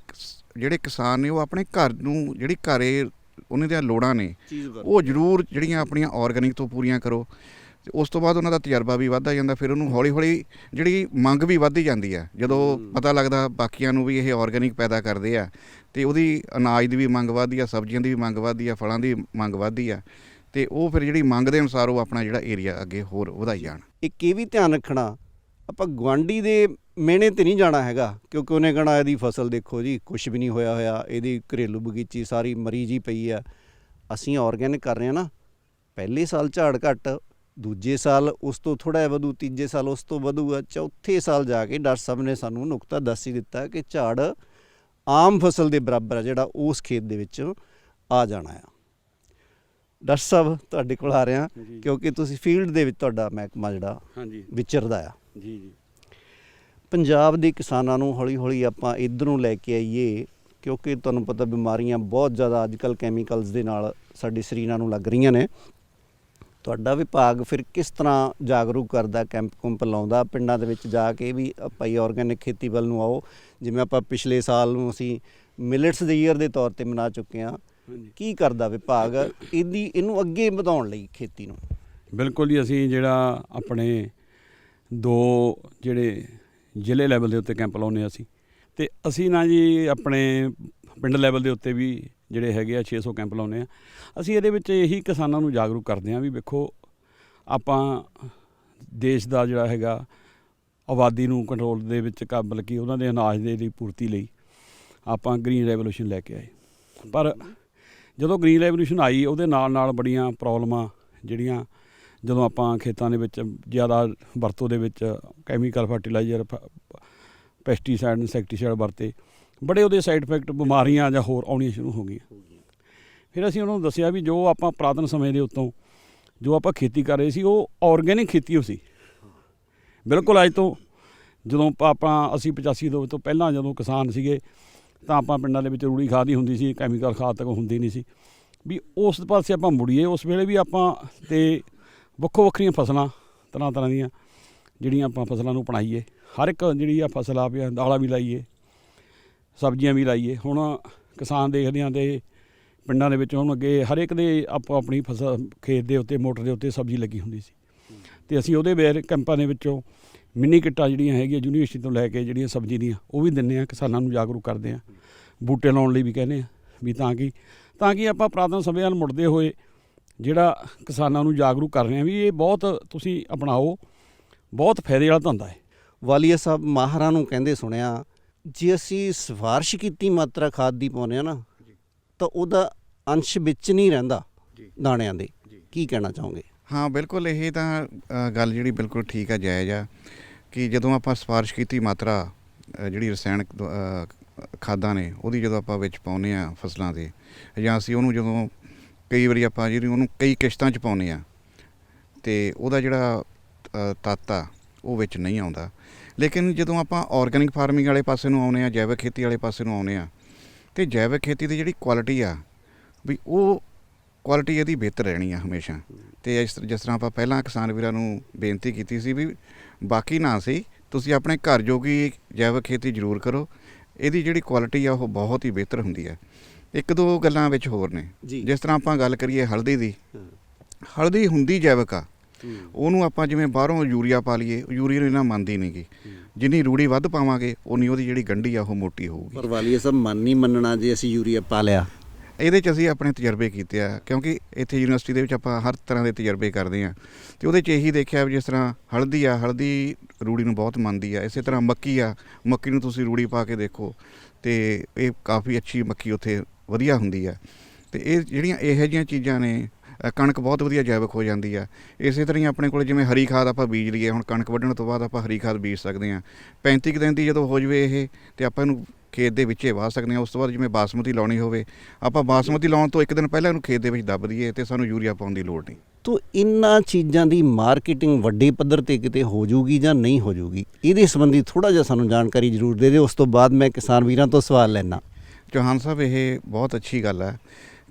ਜਿਹੜੇ ਕਿਸਾਨ ਨੇ ਉਹ ਆਪਣੇ ਘਰ ਨੂੰ ਜਿਹੜੀ ਘਰੇ ਉਹਨਾਂ ਦੀਆਂ ਲੋੜਾਂ ਨੇ ਉਹ ਜ਼ਰੂਰ ਜਿਹੜੀਆਂ ਆਪਣੀਆਂ ਆਰਗੈਨਿਕ ਤੋਂ ਪੂਰੀਆਂ ਕਰੋ। ਤੇ ਉਸ ਤੋਂ ਬਾਅਦ ਉਹਨਾਂ ਦਾ ਤਜਰਬਾ ਵੀ ਵੱਧਦਾ ਜਾਂਦਾ ਫਿਰ ਉਹਨੂੰ ਹੌਲੀ ਹੌਲੀ ਜਿਹੜੀ ਮੰਗ ਵੀ ਵੱਧਦੀ ਜਾਂਦੀ ਆ ਜਦੋਂ ਹੂੰ। ਪਤਾ ਲੱਗਦਾ ਬਾਕੀਆਂ ਨੂੰ ਵੀ ਇਹ ਆਰਗੈਨਿਕ ਪੈਦਾ ਕਰਦੇ ਆ ਤੇ ਉਹਦੀ ਅਨਾਜ ਦੀ ਵੀ ਮੰਗ ਵੱਧਦੀ ਆ ਸਬਜ਼ੀਆਂ ਦੀ ਵੀ ਮੰਗ ਵੱਧਦੀ ਆ ਫਲਾਂ ਦੀ ਮੰਗ ਵੱਧਦੀ ਆ ਤੇ ਉਹ ਫਿਰ ਜਿਹੜੀ ਮੰਗ ਦੇ ਅਨੁਸਾਰ ਉਹ ਆਪਣਾ ਜਿਹੜਾ ਏਰੀਆ ਅੱਗੇ ਹੋਰ ਵਧਾਈ ਜਾਣ। ਇੱਕ ਇਹ ਵੀ ਧਿਆਨ ਰੱਖਣਾ ਆਪਾਂ ਗਵਾਂਢੀ ਦੇ ਮਿਹਣੇ ਤੇ ਨਹੀਂ ਜਾਣਾ ਹੈਗਾ ਕਿਉਂਕਿ ਉਹਨੇ ਕਹਣਾ ਇਹਦੀ ਫਸਲ ਦੇਖੋ ਜੀ ਕੁਝ ਵੀ ਨਹੀਂ ਹੋਇਆ ਹੋਇਆ ਇਹਦੀ ਘਰੇਲੂ ਬਗੀਚੀ ਸਾਰੀ ਮਰੀ ਜੀ ਪਈ ਆ। ਅਸੀਂ ਆਰਗੈਨਿਕ ਕਰ ਰਹੇ ਹਾਂ ਨਾ ਪਹਿਲੇ ਸਾਲ ਝਾੜ ਘੱਟ ਦੂਜੇ ਸਾਲ ਉਸ ਤੋਂ ਥੋੜਾ ਜਿਹਾ ਵਧੂ ਤੀਜੇ ਸਾਲ ਉਸ ਤੋਂ ਵਧੂਗਾ ਚੌਥੇ ਸਾਲ ਜਾ ਕੇ ਡਾਕਟਰ ਸਾਹਿਬ ਨੇ ਸਾਨੂੰ ਨੁਕਤਾ ਦੱਸ ਹੀ ਦਿੱਤਾ ਕਿ ਝਾੜ ਆਮ ਫਸਲ ਦੇ ਬਰਾਬਰ ਆ ਜਿਹੜਾ ਉਸ ਖੇਤ ਦੇ ਵਿੱਚ ਆ ਜਾਣਾ ਆ। ਡਾਕਟਰ ਸਾਹਿਬ ਤੁਹਾਡੇ ਕੋਲ ਆ ਰਿਹਾ। ਕਿਉਂਕਿ ਤੁਸੀਂ ਫੀਲਡ ਦੇ ਵਿੱਚ ਤੁਹਾਡਾ ਮਹਿਕਮਾ ਜਿਹੜਾ ਹਾਂਜੀ। ਵਿਚਰਦਾ ਆ। ਜੀ ਜੀ। ਪੰਜਾਬ ਦੇ ਕਿਸਾਨਾਂ ਨੂੰ ਹੌਲੀ-ਹੌਲੀ ਆਪਾਂ ਇਧਰ ਲੈ ਕੇ ਆਈਏ ਕਿਉਂਕਿ ਤੁਹਾਨੂੰ ਪਤਾ ਬਿਮਾਰੀਆਂ ਬਹੁਤ ਜ਼ਿਆਦਾ ਅੱਜਕੱਲ ਕੈਮੀਕਲਸ ਦੇ ਨਾਲ ਸਾਡੇ ਸਰੀਰਾਂ ਨੂੰ ਲੱਗ ਰਹੀਆਂ ਨੇ। ਤੁਹਾਡਾ ਵਿਭਾਗ ਫਿਰ ਕਿਸ ਤਰ੍ਹਾਂ ਜਾਗਰੂਕ ਕਰਦਾ ਕੈਂਪ ਕੁੰਪ ਲਾਉਂਦਾ ਪਿੰਡਾਂ ਦੇ ਵਿੱਚ ਜਾ ਕੇ ਵੀ ਭਾਈ ਆਰਗੈਨਿਕ ਖੇਤੀ ਵੱਲ ਨੂੰ ਆਓ। ਜਿਵੇਂ ਆਪਾਂ ਪਿਛਲੇ ਸਾਲ ਨੂੰ ਅਸੀਂ ਮਿਲਟਸ ਦੇ ਈਅਰ ਦੇ ਤੌਰ ਤੇ ਮਨਾ ਚੁੱਕੇ ਹਾਂ। ਕੀ ਕਰਦਾ ਵਿਭਾਗ ਇਹਦੀ ਇਹਨੂੰ ਅੱਗੇ ਵਧਾਉਣ ਲਈ ਖੇਤੀ ਨੂੰ? ਬਿਲਕੁਲ ਜੀ ਅਸੀਂ ਜਿਹੜਾ ਆਪਣੇ ਦੋ ਜਿਹੜੇ ਜ਼ਿਲ੍ਹੇ ਲੈਵਲ ਦੇ ਉੱਤੇ ਕੈਂਪ ਲਾਉਂਦੇ ਹਾਂ ਅਸੀਂ। ਤੇ ਅਸੀਂ ਨਾ ਜੀ ਆਪਣੇ ਪਿੰਡ ਲੈਵਲ ਦੇ ਉੱਤੇ ਵੀ ਜਿਹੜੇ ਹੈਗੇ ਆ 600 ਕੈਂਪ ਲਾਉਂਦੇ ਆ। ਅਸੀਂ ਇਹਦੇ ਵਿੱਚ ਇਹੀ ਕਿਸਾਨਾਂ ਨੂੰ ਜਾਗਰੂਕ ਕਰਦੇ ਹਾਂ ਵੀ ਵੇਖੋ, ਆਪਾਂ ਦੇਸ਼ ਦਾ ਜਿਹੜਾ ਹੈਗਾ, ਆਬਾਦੀ ਨੂੰ ਕੰਟਰੋਲ ਦੇ ਵਿੱਚ ਕਰ ਬਲਕਿ ਉਹਨਾਂ ਦੇ ਅਨਾਜ ਦੇ ਲਈ ਪੂਰਤੀ ਲਈ ਆਪਾਂ ਗ੍ਰੀਨ ਰੈਵੋਲੂਸ਼ਨ ਲੈ ਕੇ ਆਏ। ਪਰ ਜਦੋਂ ਗ੍ਰੀਨ ਰੈਵੋਲੂਸ਼ਨ ਆਈ, ਉਹਦੇ ਨਾਲ ਨਾਲ ਬੜੀਆਂ ਪ੍ਰੋਬਲਮਾਂ ਜਿਹੜੀਆਂ ਜਦੋਂ ਆਪਾਂ ਖੇਤਾਂ ਦੇ ਵਿੱਚ ਜ਼ਿਆਦਾ ਵਰਤੋਂ ਦੇ ਵਿੱਚ ਕੈਮੀਕਲ ਫਰਟੀਲਾਈਜ਼ਰ ਪੈਸਟੀਸਾਈਡ ਇਨਸੈਕਟੀਸਾਈਡ ਵਰਤੇ ਬੜੇ ਉਹਦੇ ਸਾਈਡ ਇਫੈਕਟ ਬਿਮਾਰੀਆਂ ਜਾਂ ਹੋਰ ਆਉਣੀਆਂ ਸ਼ੁਰੂ ਹੋ ਗਈਆਂ। ਫਿਰ ਅਸੀਂ ਉਹਨਾਂ ਨੂੰ ਦੱਸਿਆ ਵੀ ਜੋ ਆਪਾਂ ਪੁਰਾਤਨ ਸਮੇਂ ਦੇ ਉੱਤੋਂ ਜੋ ਆਪਾਂ ਖੇਤੀ ਕਰ ਰਹੇ ਸੀ, ਉਹ ਆਰਗੈਨਿਕ ਖੇਤੀ ਹੋ ਸੀ। ਬਿਲਕੁਲ ਅੱਜ ਤੋਂ ਜਦੋਂ ਆਪਾਂ- ਆਪਾਂ 80 85 ਦੋ ਤੋਂ ਪਹਿਲਾਂ ਜਦੋਂ ਕਿਸਾਨ ਸੀਗੇ, ਤਾਂ ਆਪਾਂ ਪਿੰਡਾਂ ਦੇ ਵਿੱਚ ਰੂੜੀ ਖਾਦ ਹੀ ਹੁੰਦੀ ਸੀ ਕੈਮੀਕਲ ਖਾਦ ਤੱਕ ਹੁੰਦੀ ਨਹੀਂ ਸੀ। ਵੀ ਉਸ ਪਾਸੇ ਆਪਾਂ ਮੁੜੀਏ, ਉਸ ਵੇਲੇ ਵੀ ਆਪਾਂ ਤੇ ਵੱਖੋ ਵੱਖਰੀਆਂ ਫਸਲਾਂ, ਤਰ੍ਹਾਂ ਤਰ੍ਹਾਂ ਦੀਆਂ ਜਿਹੜੀਆਂ ਆਪਾਂ ਫਸਲਾਂ ਨੂੰ ਅਪਣਾਈਏ। ਹਰ ਇੱਕ ਜਿਹੜੀ ਆ ਫਸਲ ਆ ਪਿਆ ਦਾਲਾਂ ਵੀ ਲਾਈਏ ਸਬਜ਼ੀਆਂ ਵੀ ਲਾਈਏ। ਹੁਣ ਕਿਸਾਨ ਦੇਖਦੇ ਆ ਤੇ ਪਿੰਡਾਂ ਦੇ ਵਿੱਚ ਹੁਣ ਅੱਗੇ ਹਰ ਇੱਕ ਦੇ ਆਪੋ ਆਪਣੀ ਫਸਲ ਖੇਤ ਦੇ ਉੱਤੇ, ਮੋਟਰ ਦੇ ਉੱਤੇ ਸਬਜ਼ੀ ਲੱਗੀ ਹੁੰਦੀ ਸੀ। ਤੇ ਅਸੀਂ ਉਹਦੇ ਵੇਰ ਕੈਂਪਾਂ ਦੇ ਵਿੱਚੋਂ ਮਿੰਨੀ ਕਿੱਟਾਂ ਜਿਹੜੀਆਂ ਹੈਗੀਆਂ ਯੂਨੀਵਰਸਿਟੀ ਤੋਂ ਲੈ ਕੇ ਜਿਹੜੀਆਂ ਸਬਜ਼ੀ ਦੀਆਂ, ਉਹ ਵੀ ਦਿੰਦੇ ਆ, ਕਿਸਾਨਾਂ ਨੂੰ ਜਾਗਰੂਕ ਕਰਦੇ ਆ। ਬੂਟੇ ਲਾਉਣ ਲਈ ਵੀ ਕਹਿੰਦੇ ਆ ਵੀ ਤਾਂ ਕਿ ਤਾਂ ਕਿ ਆਪਾਂ ਪੁਰਾਤਨ ਸਮੇਂ ਨਾਲ ਮੁੜਦੇ ਹੋਏ ਜਿਹੜਾ ਕਿਸਾਨਾਂ ਨੂੰ ਜਾਗਰੂਕ ਕਰ ਰਹੇ ਆ ਵੀ ਇਹ ਬਹੁਤ ਤੁਸੀਂ ਅਪਣਾਓ, ਬਹੁਤ ਫਾਇਦੇ ਵਾਲਾ ਧੰਦਾ ਹੈ। ਵਾਲੀਆ ਸਾਹਿਬ ਮਾਹਰਾਂ ਨੂੰ ਕਹਿੰਦੇ ਸੁਣਿਆ ਜੇ ਅਸੀਂ ਸਿਫਾਰਿਸ਼ ਕੀਤੀ ਮਾਤਰਾ ਖਾਦ ਦੀ ਪਾਉਂਦੇ ਆ ਨਾ ਤਾਂ ਉਹਦਾ ਅੰਸ਼ ਵਿੱਚ ਨਹੀਂ ਰਹਿੰਦਾ। ਦਾਣਿਆਂ ਦੇ। ਕੀ ਕਹਿਣਾ ਚਾਹੋਗੇ ਹਾਂ ਬਿਲਕੁਲ ਇਹ ਤਾਂ ਗੱਲ ਜਿਹੜੀ ਬਿਲਕੁਲ ਠੀਕ ਆ ਜਾਇਜ਼ ਆ ਕਿ ਜਦੋਂ ਆਪਾਂ ਸਿਫਾਰਿਸ਼ ਕੀਤੀ ਮਾਤਰਾ ਜਿਹੜੀ ਰਸਾਇਣਕ ਖਾਦਾਂ ਨੇ ਉਹਦੀ ਜਦੋਂ ਆਪਾਂ ਵਿੱਚ ਪਾਉਨੇ ਆ ਫਸਲਾਂ ਦੇ ਜਾਂ ਅਸੀਂ ਉਹਨੂੰ ਜਦੋਂ ਕਈ ਵਾਰੀ ਆਪਾਂ ਜਿਹੜੀ ਉਹਨੂੰ ਕਈ ਕਿਸ਼ਤਾਂ ਚ ਪਾਉਨੇ ਆ ਤੇ ਉਹਦਾ ਜਿਹੜਾ ਤੱਤ ਆ ਉਹ ਵਿੱਚ ਨਹੀਂ ਆਉਂਦਾ ਲੇਕਿਨ ਜਦੋਂ ਆਪਾਂ ਆਰਗੈਨਿਕ ਫਾਰਮਿੰਗ ਵਾਲੇ ਪਾਸੇ ਨੂੰ ਆਉਨੇ ਆ ਜੈਵਿਕ ਖੇਤੀ ਵਾਲੇ ਪਾਸੇ ਨੂੰ ਆਉਨੇ ਆ ਤੇ ਜੈਵਿਕ ਖੇਤੀ ਦੀ ਜਿਹੜੀ ਕੁਆਲਿਟੀ ਆ ਵੀ ਉਹ ਕੁਆਲਿਟੀ ਇਹਦੀ ਬਿਹਤਰ ਰਹਿਣੀ ਆ ਹਮੇਸ਼ਾ ਤੇ ਇਸ ਜਿਸ ਤਰ੍ਹਾਂ ਆਪਾਂ ਪਹਿਲਾਂ ਕਿਸਾਨ ਵੀਰਾਂ ਨੂੰ ਬੇਨਤੀ ਕੀਤੀ ਸੀ ਵੀ ਬਾਕੀ ਨਾ ਸੀ ਤੁਸੀਂ ਆਪਣੇ ਘਰ ਜੋਗੀ ਜੈਵਿਕ ਖੇਤੀ ਜ਼ਰੂਰ ਕਰੋ ਇਹਦੀ ਜਿਹੜੀ ਕੁਆਲਿਟੀ ਆ ਉਹ ਬਹੁਤ ਹੀ ਬਿਹਤਰ ਹੁੰਦੀ ਹੈ ਇੱਕ ਦੋ ਗੱਲਾਂ ਵਿੱਚ ਹੋਰ ਨੇ। ਜਿਸ ਤਰ੍ਹਾਂ ਆਪਾਂ ਗੱਲ ਕਰੀਏ ਹਲਦੀ ਦੀ। ਹਲਦੀ ਹੁੰਦੀ ਜੈਵਿਕ ਆ। ਉਹਨੂੰ ਆਪਾਂ ਜਿਵੇਂ ਬਾਹਰੋਂ ਯੂਰੀਆ ਪਾ ਲਈਏ ਯੂਰੀਆ ਨੂੰ ਇਹਨਾਂ ਮੰਨਦੀ ਨਹੀਂਗੀ ਜਿੰਨੀ ਰੂੜੀ ਵੱਧ ਪਾਵਾਂਗੇ ਉਨੀ ਉਹਦੀ ਜਿਹੜੀ ਗੰਢੀ ਆ ਉਹ ਮੋਟੀ ਹੋਊਗੀ। ਪਰ ਵਾਲੀਆ ਸਾਹਿਬ ਮਨ ਨਹੀਂ ਮੰਨਣਾ ਜੇ ਅਸੀਂ ਯੂਰੀਆ ਪਾ ਲਿਆ। ਇਹਦੇ 'ਚ ਅਸੀਂ ਆਪਣੇ ਤਜਰਬੇ ਕੀਤੇ ਆ ਕਿਉਂਕਿ ਇੱਥੇ ਯੂਨੀਵਰਸਿਟੀ ਦੇ ਵਿੱਚ ਆਪਾਂ ਹਰ ਤਰ੍ਹਾਂ ਦੇ ਤਜਰਬੇ ਕਰਦੇ ਆ। ਤੇ ਉਹਦੇ 'ਚ ਇਹੀ ਦੇਖਿਆ ਵੀ ਜਿਸ ਤਰ੍ਹਾਂ ਹਲਦੀ ਆ ਹਲਦੀ ਰੂੜੀ ਨੂੰ ਬਹੁਤ ਮੰਨਦੀ ਆ। ਇਸੇ ਤਰ੍ਹਾਂ ਮੱਕੀ ਆ ਮੱਕੀ ਨੂੰ ਤੁਸੀਂ ਰੂੜੀ ਪਾ ਕੇ ਦੇਖੋ ਤੇ ਇਹ ਕਾਫੀ ਅੱਛੀ ਮੱਕੀ ਉੱਥੇ ਵਧੀਆ ਹੁੰਦੀ ਆ। ਤੇ ਇਹ ਜਿਹੜੀਆਂ ਇਹੋ ਜਿਹੀਆਂ ਚੀਜ਼ਾਂ ਨੇ ਕਣਕ ਬਹੁਤ ਵਧੀਆ ਜੈਵਿਕ ਹੋ ਜਾਂਦੀ ਆ। ਇਸੇ ਤਰ੍ਹਾਂ ਹੀ ਆਪਣੇ ਕੋਲ ਜਿਵੇਂ ਹਰੀ ਖਾਦ ਆਪਾਂ ਬੀਜ ਲਈਏ ਹੁਣ ਕਣਕ ਵੱਢਣ ਤੋਂ ਬਾਅਦ ਆਪਾਂ ਹਰੀ ਖਾਦ ਬੀਜ ਸਕਦੇ ਆ 35 ਕੁ ਦਿਨ ਦੀ ਜਦੋਂ ਹੋ ਜਵੇ ਇਹ ਤੇ ਆਪਾਂ ਇਹਨੂੰ ਖੇਤ ਦੇ ਵਿੱਚੇ ਵਾਹ ਸਕਦੇ ਆ ਉਸ ਤੋਂ ਬਾਅਦ ਜਿਵੇਂ ਬਾਸਮਤੀ ਲਾਉਣੀ ਹੋਵੇ ਆਪਾਂ ਬਾਸਮਤੀ ਲਾਉਣ ਤੋਂ ਇੱਕ ਦਿਨ ਪਹਿਲਾਂ ਇਹਨੂੰ ਖੇਤ ਦੇ ਵਿੱਚ ਦੱਬ ਦਈਏ ਤੇ ਸਾਨੂੰ ਯੂਰੀਆ ਪਾਉਣ ਦੀ ਲੋੜ ਨਹੀਂ। ਤੋ ਇਨ੍ਹਾਂ ਚੀਜ਼ਾਂ ਦੀ ਮਾਰਕੀਟਿੰਗ ਵੱਡੇ ਪੱਧਰ ਤੇ ਕਿਤੇ ਹੋ ਜੂਗੀ ਜਾਂ ਨਹੀਂ ਹੋ ਜੂਗੀ ਇਹਦੇ ਸੰਬੰਧੀ ਥੋੜਾ ਜਿਹਾ ਸਾਨੂੰ ਜਾਣਕਾਰੀ ਜ਼ਰੂਰ ਦੇ ਦਿਓ। ਉਸ ਤੋਂ ਬਾਅਦ ਮੈਂ ਕਿਸਾਨ ਵੀਰਾਂ ਤੋਂ ਸਵਾਲ ਲੈਣਾ ਚੌਹਾਨ ਸਾਹਿਬ ਇਹ ਬਹੁਤ ਅੱਛੀ ਗੱਲ ਹੈ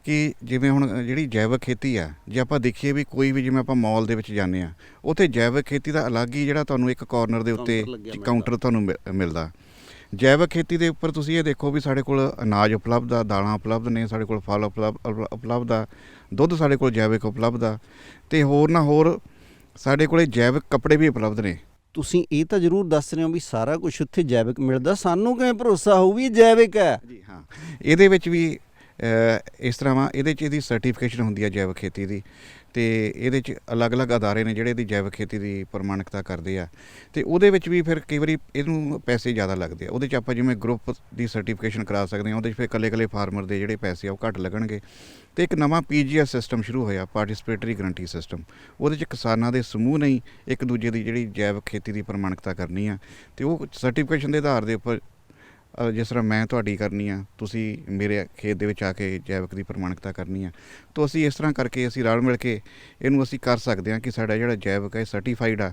ਕਿ ਜਿਵੇਂ ਹੁਣ ਜਿਹੜੀ ਜੈਵਿਕ ਖੇਤੀ ਆ ਜੇ ਆਪਾਂ ਦੇਖੀਏ ਵੀ ਕੋਈ ਵੀ ਜਿਵੇਂ ਆਪਾਂ ਮਾਲ ਦੇ ਵਿੱਚ ਜਾਂਦੇ ਆ ਉੱਥੇ ਜੈਵਿਕ ਖੇਤੀ ਦਾ ਅਲੱਗ ਹੀ ਜਿਹੜਾ ਤੁਹਾਨੂੰ ਇੱਕ ਕਾਰਨਰ ਦੇ ਉੱਤੇ ਕਾਊਂਟਰ ਤੁਹਾਨੂੰ ਮਿਲਦਾ। ਜੈਵਿਕ ਖੇਤੀ ਦੇ ਉੱਪਰ ਤੁਸੀਂ ਇਹ ਦੇਖੋ ਵੀ ਸਾਡੇ ਕੋਲ ਅਨਾਜ ਉਪਲਬਧ ਆ ਦਾਲਾਂ ਉਪਲਬਧ ਨੇ ਸਾਡੇ ਕੋਲ ਫਲ ਉਪਲਬ- ਉਪ- ਉਪਲਬਧ ਆ ਦੁੱਧ ਸਾਡੇ ਕੋਲ ਜੈਵਿਕ ਉਪਲਬਧ ਆ ਤੇ ਹੋਰ ਨਾ ਹੋਰ ਸਾਡੇ ਕੋਲੇ ਜੈਵਿਕ ਕੱਪੜੇ ਵੀ ਉਪਲਬਧ ਨੇ। ਤੁਸੀਂ ਇਹ ਤਾਂ ਜ਼ਰੂਰ ਦੱਸ ਰਹੇ ਹੋ ਵੀ ਸਾਰਾ ਕੁਝ ਉੱਥੇ ਜੈਵਿਕ ਮਿਲਦਾ। ਸਾਨੂੰ ਕਿਵੇਂ ਭਰੋਸਾ ਹੋਊ ਵੀ ਜੈਵਿਕ ਹੈ? ਜੀ ਹਾਂ। ਇਹਦੇ ਵਿੱਚ ਵੀ ਇਸ ਤਰ੍ਹਾਂ ਵਾ, ਇਹਦੇ ਚ ਇਹਦੀ ਸਰਟੀਫਿਕੇਸ਼ਨ ਹੁੰਦੀ ਹੈ ਜੈਵਿਕ ਖੇਤੀ ਦੀ ਤੇ ਇਹਦੇ ਚ ਅਲੱਗ-ਅਲੱਗ ਅਦਾਰੇ ਨੇ ਜਿਹੜੇ ਇਹਦੀ ਜੈਵਿਕ ਖੇਤੀ ਦੀ ਪ੍ਰਮਾਣਿਕਤਾ ਕਰਦੇ ਆ। ਤੇ ਉਹਦੇ ਵਿੱਚ ਵੀ ਫਿਰ ਕਈ ਵਾਰੀ ਇਹਨੂੰ ਪੈਸੇ ਜ਼ਿਆਦਾ ਲੱਗਦੇ ਆ। ਉਹਦੇ ਚ ਆਪਾਂ ਜਿਵੇਂ ਗਰੁੱਪ ਦੀ ਸਰਟੀਫਿਕੇਸ਼ਨ ਕਰਾ ਸਕਦੇ ਹਾਂ ਉਹਦੇ ਚ ਫਿਰ ਕੱਲੇ-ਕੱਲੇ ਫਾਰਮਰ ਦੇ ਜਿਹੜੇ ਪੈਸੇ ਆ, ਉਹ ਘੱਟ ਲੱਗਣਗੇ। ਤੇ ਇੱਕ ਨਵਾਂ ਪੀਜੀਐਸ ਸਿਸਟਮ ਸ਼ੁਰੂ ਹੋਇਆ ਪਾਰਟਿਸਿਪੇਟਰੀ ਗਰੰਟੀ ਸਿਸਟਮ ਉਹਦੇ ਚ ਕਿਸਾਨਾਂ ਦੇ ਸਮੂਹ ਨੇ ਇੱਕ ਦੂਜੇ ਦੀ ਜਿਹੜੀ ਜੈਵਿਕ ਖੇਤੀ ਦੀ ਪ੍ਰਮਾਣਿਕਤਾ ਕਰਨੀ ਆ। ਤੇ ਉਹ ਸਰਟੀਫਿਕੇਸ਼ਨ ਦੇ ਆਧਾਰ ਦੇ ਉੱਪਰ ਜਿਸ ਤਰ੍ਹਾਂ ਮੈਂ ਤੁਹਾਡੀ ਕਰਨੀ ਆ ਤੁਸੀਂ ਮੇਰੇ ਖੇਤ ਦੇ ਵਿੱਚ ਆ ਕੇ ਜੈਵਿਕ ਦੀ ਪ੍ਰਮਾਣਿਕਤਾ ਕਰਨੀ ਆ ਤਾਂ ਅਸੀਂ ਇਸ ਤਰ੍ਹਾਂ ਕਰਕੇ ਅਸੀਂ ਰਲ ਮਿਲ ਕੇ ਇਹਨੂੰ ਅਸੀਂ ਕਰ ਸਕਦੇ ਹਾਂ ਕਿ ਸਾਡਾ ਜਿਹੜਾ ਜੈਵਿਕ ਹੈ ਸਰਟੀਫਾਈਡ ਆ।